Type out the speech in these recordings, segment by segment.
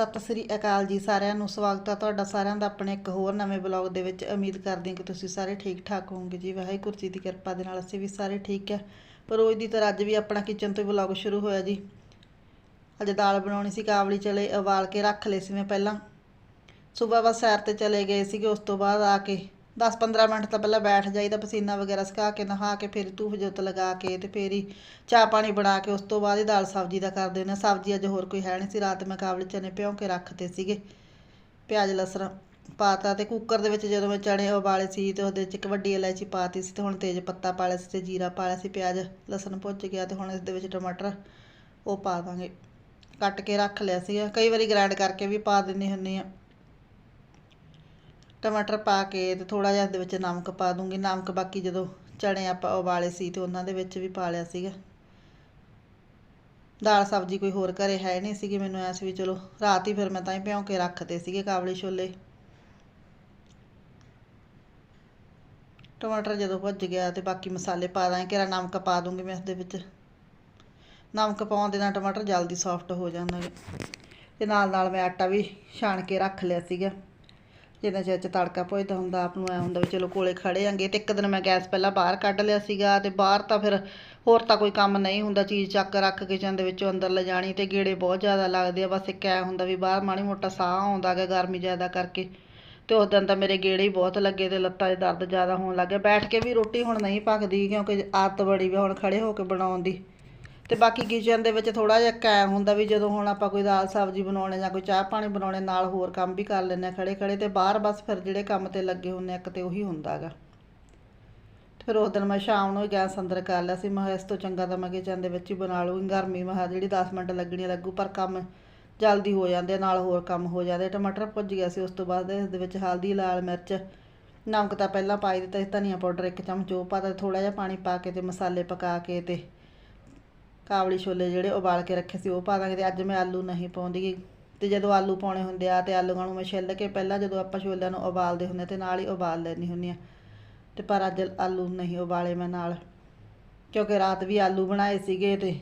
ਸਤਿ ਸ੍ਰੀ ਅਕਾਲ ਜੀ ਸਾਰਿਆਂ ਨੂੰ, ਸਵਾਗਤ ਹੈ ਤੁਹਾਡਾ ਸਾਰਿਆਂ ਦਾ ਆਪਣੇ ਇੱਕ ਹੋਰ ਨਵੇਂ ਬਲੌਗ ਦੇ ਵਿੱਚ। ਉਮੀਦ ਕਰਦੇ ਹਾਂ ਕਿ ਤੁਸੀਂ ਸਾਰੇ ਠੀਕ ਠਾਕ ਹੋਵੋਗੇ ਜੀ। ਵਾਹਿਗੁਰੂ ਜੀ ਦੀ ਕਿਰਪਾ ਦੇ ਨਾਲ ਅਸੀਂ ਵੀ ਸਾਰੇ ਠੀਕ ਹੈ ਪਰ ਰੋਜ਼ ਦੀ ਤਰ੍ਹਾਂ ਅੱਜ ਵੀ ਆਪਣਾ ਕਿਚਨ ਤੋਂ ਬਲੌਗ ਸ਼ੁਰੂ ਹੋਇਆ ਜੀ। ਅੱਜ ਦਾਲ ਬਣਾਉਣੀ ਸੀ, ਕਾਬਲੀ ਚਲੇ ਉਬਾਲ ਕੇ ਰੱਖ ਲਏ ਸੀ ਮੈਂ ਪਹਿਲਾਂ। ਸਵੇਰ ਬਸ ਸੈਰ ਤੇ ਚਲੇ ਗਏ ਸੀਗੇ, ਉਸ ਤੋਂ ਬਾਅਦ ਆ ਕੇ 10-15 ਮਿੰਟ ਤਾਂ ਪਹਿਲਾਂ ਬੈਠ ਜਾਈਦਾ, ਪਸੀਨਾ ਵਗੈਰਾ ਸੁਕਾ ਕੇ, ਨਹਾ ਕੇ, ਫਿਰ ਧੂਫ ਜੋਤ ਲਗਾ ਕੇ ਤੇ ਫਿਰ ਹੀ ਚਾਹ ਪਾਣੀ ਬਣਾ ਕੇ ਉਸ ਤੋਂ ਬਾਅਦ ਹੀ ਦਾਲ ਸਬਜ਼ੀ ਦਾ ਕਰਦੇ ਨੇ ਸਬਜ਼ੀ ਅੱਜ ਹੋਰ ਕੋਈ ਹੈ ਨਹੀਂ ਸੀ। ਰਾਤ ਮੈਂ ਕਾਬਲੀ ਚਨੇ ਭਿਉਂ ਕੇ ਰੱਖਤੇ ਸੀਗੇ। ਪਿਆਜ਼, ਲਸਣ ਪਾਤਾ ਤੇ ਕੁੱਕਰ ਦੇ ਵਿੱਚ ਜਦੋਂ ਮੈਂ ਚਣੇ ਉਬਾਲੇ ਸੀ ਤੇ ਉਹਦੇ ਵਿੱਚ ਇੱਕ ਵੱਡੀ ਇਲਾਇਚੀ ਪਾਤੀ ਸੀ ਤੇ ਹੁਣ ਤੇਜ਼ ਪੱਤਾ ਪਾ ਲਿਆ ਸੀ ਤੇ ਜੀਰਾ ਪਾ ਲਿਆ ਸੀ, ਪਿਆਜ਼, ਲਸਣ ਭੁੱਜ ਗਿਆ ਤੇ ਹੁਣ ਇਸ ਦੇ ਵਿੱਚ ਟਮਾਟਰ ਉਹ ਪਾ ਦਾਂਗੇ। ਕੱਟ ਕੇ ਰੱਖ ਲਿਆ ਸੀਗਾ। ਕਈ ਵਾਰੀ ਗ੍ਰਾਈਂਡ ਕਰਕੇ ਵੀ ਪਾ ਦਿੰਦੇ ਹੁੰਦੀ ਆ ਟਮਾਟਰ ਪਾ ਕੇ ਤੇ ਥੋੜਾ ਜਿਹਾ ਇਸ ਦੇ ਵਿੱਚ ਨਮਕ ਪਾ ਦੂੰਗੀ। ਨਮਕ ਬਾਕੀ ਜਦੋਂ ਚਣੇ ਆਪਾਂ ਉਬਾਲੇ ਸੀ ਤੇ ਉਹਨਾਂ ਦੇ ਵਿੱਚ ਵੀ ਪਾ ਲਿਆ ਸੀਗਾ। ਦਾਲ ਸਬਜ਼ੀ ਕੋਈ ਹੋਰ ਘਰੇ ਹੈ ਨਹੀਂ ਸੀਗੀ ਮੈਨੂੰ ਐਸ ਵੀ ਚਲੋ, ਰਾਤ ਹੀ ਫਿਰ ਮੈਂ ਤਾਂ ਹੀ ਭਿਉਂ ਕੇ ਰੱਖਤੇ ਸੀਗੇ ਕਾਬਲੀ ਛੋਲੇ। ਟਮਾਟਰ ਜਦੋਂ ਭੁੱਜ ਗਿਆ ਤੇ ਬਾਕੀ ਮਸਾਲੇ ਪਾ ਦਾਂਗੇ, ਕਿਹੜਾ ਨਮਕ ਪਾ ਦੂੰਗੀ ਮੈਂ ਇਸ ਦੇ ਵਿੱਚ। ਨਮਕ ਪਾਉਣ ਦੇ ਨਾਲ ਟਮਾਟਰ ਜਲਦੀ ਸੌਫਟ ਹੋ ਜਾਂਦਾ ਹੈ ਤੇ ਨਾਲ ਨਾਲ ਮੈਂ ਆਟਾ ਵੀ ਛਾਣ ਕੇ ਰੱਖ ਲਿਆ ਸੀਗਾ। ਜਿੰਨਾ ਚਿਰ ਚ ਤੜਕਾ ਭੁੱਜਦਾ ਹੁੰਦਾ, ਆਪ ਨੂੰ ਐ ਹੁੰਦਾ ਵੀ ਚਲੋ ਕੋਲੇ ਖੜੇ ਆਂਗੇ ਤੇ ਇੱਕ ਦਿਨ ਮੈਂ ਗੈਸ ਪਹਿਲਾਂ ਬਾਹਰ ਕੱਢ ਲਿਆ ਸੀਗਾ ਤੇ ਬਾਹਰ ਤਾਂ ਫਿਰ ਹੋਰ ਤਾਂ ਕੋਈ ਕੰਮ ਨਹੀਂ ਹੁੰਦਾ, ਚੀਜ਼ ਚੱਕ ਰੱਖ ਕਿਚਨ ਦੇ ਵਿੱਚੋਂ ਅੰਦਰ ਲਿਜਾਣੀ ਤੇ ਗੇੜੇ ਬਹੁਤ ਜ਼ਿਆਦਾ ਲੱਗਦੇ ਆ, ਬਸ ਇੱਕ ਐ ਹੁੰਦਾ ਵੀ ਬਾਹਰ ਮਾੜੀ ਮੋਟਾ ਸਾਹ ਆਉਂਦਾ ਗਾ ਗਰਮੀ ਜ਼ਿਆਦਾ ਕਰਕੇ ਤੇ ਉਸ ਦਿਨ ਤਾਂ ਮੇਰੇ ਗੇੜੇ ਹੀ ਬਹੁਤ ਲੱਗੇ ਤੇ ਲੱਤਾਂ 'ਚ ਦਰਦ ਜ਼ਿਆਦਾ ਹੋਣ ਲੱਗ ਗਿਆ, ਬੈਠ ਕੇ ਵੀ ਰੋਟੀ ਹੁਣ ਨਹੀਂ ਪੱਕਦੀ ਕਿਉਂਕਿ ਆਦਤ ਬੜੀ ਵੀ ਹੁਣ ਖੜੇ ਹੋ ਕੇ ਬਣਾਉਣ ਦੀ। ਤੇ ਬਾਕੀ ਕਿਚਨ ਦੇ ਵਿੱਚ ਥੋੜਾ ਜਿਹਾ ਕੈ ਹੁੰਦਾ ਵੀ ਜਦੋਂ ਹੁਣ ਆਪਾਂ ਕੋਈ ਦਾਲ ਸਬਜ਼ੀ ਬਣਾਉਣੇ ਜਾਂ ਕੋਈ ਚਾਹ ਪਾਣੀ ਬਣਾਉਣੇ ਨਾਲ ਹੋਰ ਕੰਮ ਵੀ ਕਰ ਲੈਂਦੇ ਆ ਖੜੇ ਖੜੇ ਤੇ ਬਾਹਰ ਬਸ ਫਿਰ ਜਿਹੜੇ ਕੰਮ ਤੇ ਲੱਗੇ ਹੁੰਨੇ ਆ, ਇੱਕ ਤੇ ਉਹੀ ਹੁੰਦਾਗਾ ਫਿਰ ਉਸ ਦਿਨ ਮੈਂ ਸ਼ਾਮ ਨੂੰ ਹੀ ਗੈਸ ਅੰਦਰ ਕਰ ਲਿਆ ਸੀ ਮੈਂ ਇਸ ਤੋਂ ਚੰਗਾ ਤਾਂ ਮੈਂ ਕਿਚਨ ਦੇ ਵਿੱਚ ਹੀ ਬਣਾ ਲੂੰਗੀ ਗਰਮੀ ਮੈਂ ਜਿਹੜੀ 10 ਮਿੰਟ ਲੱਗਣੀ ਲੱਗੂ ਪਰ ਕੰਮ ਜਲਦੀ ਹੋ ਜਾਂਦੇ ਨਾਲ ਹੋਰ ਕੰਮ ਹੋ ਜਾਂਦੇ ਟਮਾਟਰ ਭੁੱਜ ਗਿਆ ਸੀ ਉਸ ਤੋਂ ਬਾਅਦ ਇਸ ਦੇ ਵਿੱਚ ਹਲਦੀ ਲਾਲ ਮਿਰਚ ਨਮਕ ਤਾਂ ਪਹਿਲਾਂ ਪਾਈ ਦਿੱਤਾ ਸੀ ਧਨੀਆ ਪਾਊਡਰ ਇੱਕ ਚਮਚ ਉਹ ਪਾ ਦਿੱਤਾ ਥੋੜਾ ਜਿਹਾ ਪਾਣੀ ਪਾ ਕੇ ਤੇ ਮਸਾਲੇ ਪਕਾ ਕੇ ਤੇ ਕਾਬਲੀ ਛੋਲੇ ਜਿਹੜੇ ਉਬਾਲ ਕੇ ਰੱਖੇ ਸੀ, ਉਹ ਪਾ ਦਾਂਗੇ ਤੇ ਅੱਜ ਮੈਂ ਆਲੂ ਨਹੀਂ ਪਾਉਂਦੀ। ਗੀ। ਤੇ ਜਦੋਂ ਆਲੂ ਪਾਉਣੇ ਹੁੰਦੇ ਆ ਤੇ ਆਲੂਆਂ ਨੂੰ ਮੈਂ ਛਿੱਲ ਕੇ ਪਹਿਲਾਂ ਜਦੋਂ ਆਪਾਂ ਛੋਲਿਆਂ ਨੂੰ ਉਬਾਲਦੇ ਹੁੰਦੇ ਤੇ ਨਾਲ ਹੀ ਉਬਾਲ ਲੈਣੀ ਹੁੰਦੀ ਆ। ਤੇ ਪਰ ਅੱਜ ਆਲੂ ਨਹੀਂ ਉਬਾਲੇ ਮੈਂ ਨਾਲ, ਕਿਉਂਕਿ ਰਾਤ ਵੀ ਆਲੂ ਬਣਾਏ ਸੀਗੇ ਤੇ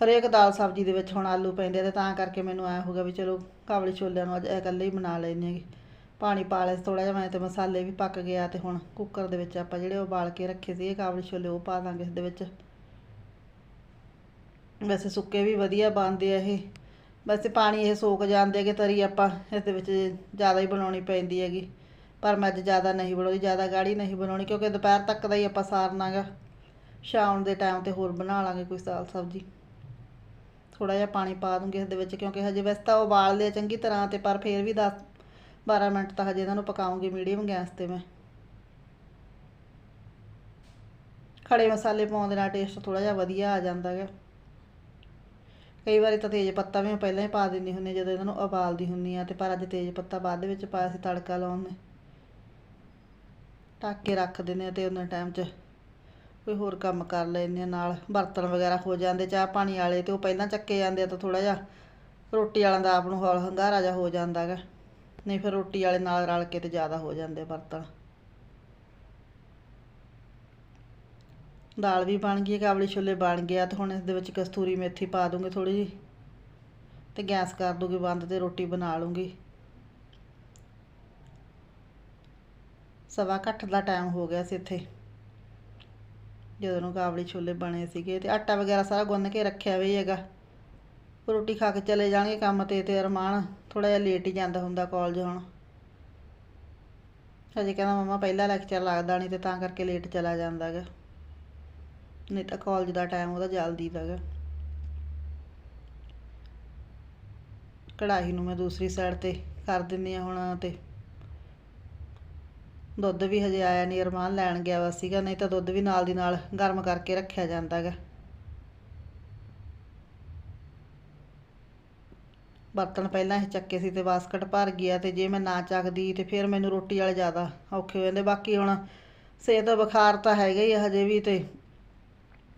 ਹਰੇਕ ਦਾਲ ਸਬਜ਼ੀ ਦੇ ਵਿੱਚ ਹੁਣ ਆਲੂ ਪੈਂਦੇ ਆ ਤੇ ਤਾਂ ਕਰਕੇ ਮੈਨੂੰ ਐ ਹੋਗਾ ਵੀ ਚਲੋ ਕਾਬਲੀ ਛੋਲਿਆਂ ਨੂੰ ਅੱਜ ਇਕੱਲੇ ਹੀ ਬਣਾ ਲੈਣੇ ਹੈਗੇ। ਪਾਣੀ ਪਾ ਲਿਆ ਥੋੜਾ ਜਿਹਾ, ਮੈਂ ਤੇ ਮਸਾਲੇ ਵੀ ਪੱਕ ਗਿਆ ਤੇ ਹੁਣ ਕੁੱਕਰ ਦੇ ਵਿੱਚ ਆਪਾਂ ਜਿਹੜੇ ਉਬਾਲ ਕੇ ਰੱਖੇ ਸੀਗੇ ਕਾਬਲੀ ਛੋਲੇ ਉਹ ਪਾ ਦਾਂਗੇ ਇਸ ਦੇ ਵਿੱਚ। ਵੈਸੇ ਸੁੱਕੇ ਵੀ ਵਧੀਆ ਬਣਦੇ ਆ ਇਹ। ਵੈਸੇ ਪਾਣੀ ਇਹ ਸੋਕ ਜਾਂਦੇ ਹੈਗੇ ਤਰੀ ਆਪਾਂ ਇਸ ਦੇ ਵਿੱਚ ਜ਼ਿਆਦਾ ਹੀ ਬਣਾਉਣੀ ਪੈਂਦੀ ਹੈਗੀ। ਪਰ ਮੈਂ ਅੱਜ ਜ਼ਿਆਦਾ ਨਹੀਂ ਬਣਾਉਂਦੀ ਜ਼ਿਆਦਾ ਗਾੜੀ ਨਹੀਂ ਬਣਾਉਣੀ, ਕਿਉਂਕਿ ਦੁਪਹਿਰ ਤੱਕ ਦਾ ਹੀ ਆਪਾਂ ਸਾਰਨਾਗਾ ਸ਼ਾਮ ਦੇ ਟਾਈਮ ਤੇ ਹੋਰ ਬਣਾ ਲਾਂਗੇ ਕੋਈ ਸਾਲ ਸਬਜ਼ੀ। ਥੋੜਾ ਜਿਹਾ ਪਾਣੀ ਪਾ ਦੂੰਗੀ ਇਸ ਦੇ ਵਿੱਚ, ਕਿਉਂਕਿ ਹਜੇ ਵੈਸੇ ਤਾਂ ਉਬਾਲ ਲਿਆ ਚੰਗੀ ਤਰ੍ਹਾਂ ਤੇ, ਪਰ ਫੇਰ ਵੀ 10 12 ਮਿੰਟ ਤਾਂ ਹਜੇ ਇਹਨਾਂ ਨੂੰ ਪਕਾਉਂਗੀ ਮੀਡੀਅਮ ਗੈਸ ਤੇ ਮੈਂ। ਖੜੇ ਮਸਾਲੇ ਪਾਉਣ ਦੇ ਨਾਲ ਟੇਸਟ ਥੋੜਾ ਜਿਹਾ ਵਧੀਆ ਆ ਜਾਂਦਾ ਹੈ ਕਈ ਵਾਰੀ ਤਾਂ ਤੇਜ਼ ਪੱਤਾ ਵੀ ਮੈਂ ਪਹਿਲਾਂ ਹੀ ਪਾ ਦਿੰਦੀ ਹੁੰਦੀ ਹਾਂ, ਜਦੋਂ ਇਹਨਾਂ ਨੂੰ ਉਬਾਲਦੀ ਹੁੰਦੀ ਆ ਤੇ ਪਰ ਅੱਜ ਤੇਜ਼ ਪੱਤਾ ਬਾਅਦ ਦੇ ਵਿੱਚ ਪਾਇਆ ਸੀ, ਤੜਕਾ ਲਾਉਣ ਨੇ। ਢੱਕ ਕੇ ਰੱਖ ਦਿੰਦੇ ਆ ਤੇ ਉਹਨਾਂ ਟਾਈਮ 'ਚ ਕੋਈ ਹੋਰ ਕੰਮ ਕਰ ਲੈਂਦੇ ਆ ਨਾਲ ਬਰਤਨ ਵਗੈਰਾ ਹੋ ਜਾਂਦੇ, ਚਾਹ ਪਾਣੀ ਵਾਲੇ ਤੇ ਉਹ ਪਹਿਲਾਂ ਚੱਕੇ ਜਾਂਦੇ ਆ ਤਾਂ ਥੋੜਾ ਜਿਹਾ ਰੋਟੀ ਵਾਲਿਆਂ ਦਾ ਆਪ ਨੂੰ ਹੌਲ ਹੰਗਾਰਾ ਜਿਹਾ ਹੋ ਜਾਂਦਾ ਹੈਗਾ। ਨਹੀਂ ਫਿਰ ਰੋਟੀ ਵਾਲੇ ਨਾਲ ਰਲ ਕੇ ਤੇ ਜ਼ਿਆਦਾ ਹੋ ਜਾਂਦੇ ਆ ਬਰਤਨ। ਦਾਲ ਵੀ ਬਣ ਗਈ ਕਾਬਲੀ ਛੋਲੇ ਬਣ ਗਿਆ ਤੇ ਹੁਣ ਇਸ ਦੇ ਵਿੱਚ ਕਸਤੂਰੀ ਮੇਥੀ ਪਾ ਦੂੰਗੀ ਥੋੜੀ ਜੀ ਤੇ ਗੈਸ ਕਰ ਦੂੰਗੀ ਬੰਦ ਤੇ ਰੋਟੀ ਬਣਾ ਲੂੰਗੀ। ਸਵਾ ਘੱਟ ਦਾ ਟਾਈਮ ਹੋ ਗਿਆ ਸੀ ਇੱਥੇ, ਜਦੋਂ ਨੂੰ ਕਾਬਲੀ ਛੋਲੇ ਬਣੇ ਸੀਗੇ, ਤੇ ਆਟਾ ਵਗੈਰਾ ਸਾਰਾ ਗੁੰਨ ਕੇ ਰੱਖਿਆ ਵੀ ਹੈਗਾ। ਰੋਟੀ ਖਾ ਕੇ ਚਲੇ ਜਾਣਗੇ ਕੰਮ ਤੇ ਤੇ ਅਰਮਾਨ ਥੋੜਾ ਜਿਹਾ ਲੇਟ ਹੀ ਜਾਂਦਾ ਹੁੰਦਾ ਕਾਲਜ ਹੁਣ। ਹਜੇ ਕਹਿੰਦਾ ਮਮਾ ਪਹਿਲਾਂ ਲੈਕਚਰ ਲੱਗਦਾ ਨਹੀਂ ਤੇ ਤਾਂ ਕਰਕੇ ਲੇਟ ਚਲਾ ਜਾਂਦਾ ਹੈਗਾ। ਨਹੀਂ ਤਾਂ ਕਾਲਜ ਦਾ ਟਾਈਮ ਉਹਦਾ ਜਲਦੀ ਦਾ ਗਾ ਕੜਾਹੀ ਨੂੰ ਮੈਂ ਦੂਸਰੀ ਸਾਈਡ ਤੇ ਕਰ ਦਿੰਦੀ ਆ ਹੁਣ ਤੇ। ਦੁੱਧ ਵੀ ਹਜੇ ਆਇਆ ਨਹੀਂ ਅਰਮਾਨ ਲੈਣ ਗਿਆ ਵਾ ਸੀਗਾ, ਨਹੀਂ ਤਾਂ ਦੁੱਧ ਵੀ ਨਾਲ ਦੀ ਨਾਲ ਗਰਮ ਕਰਕੇ ਰੱਖਿਆ ਜਾਂਦਾ ਗਾ ਬਰਤਨ ਪਹਿਲਾਂ ਇਹ ਚੱਕੇ ਸੀ ਤੇ ਬਾਸਕਟ ਭਰ ਗਿਆ ਤੇ ਜੇ ਮੈਂ ਨਾ ਚੱਕਦੀ ਤੇ ਫਿਰ ਮੈਨੂੰ ਰੋਟੀ ਵਾਲੇ ਜ਼ਿਆਦਾ ਔਖੇ ਹੋ ਜਾਂਦੇ। ਬਾਕੀ ਹੁਣ ਸਿਹਤ ਬੁਖਾਰ ਤਾਂ ਹੈਗਾ ਹੀ ਆ ਹਜੇ ਵੀ ਤੇ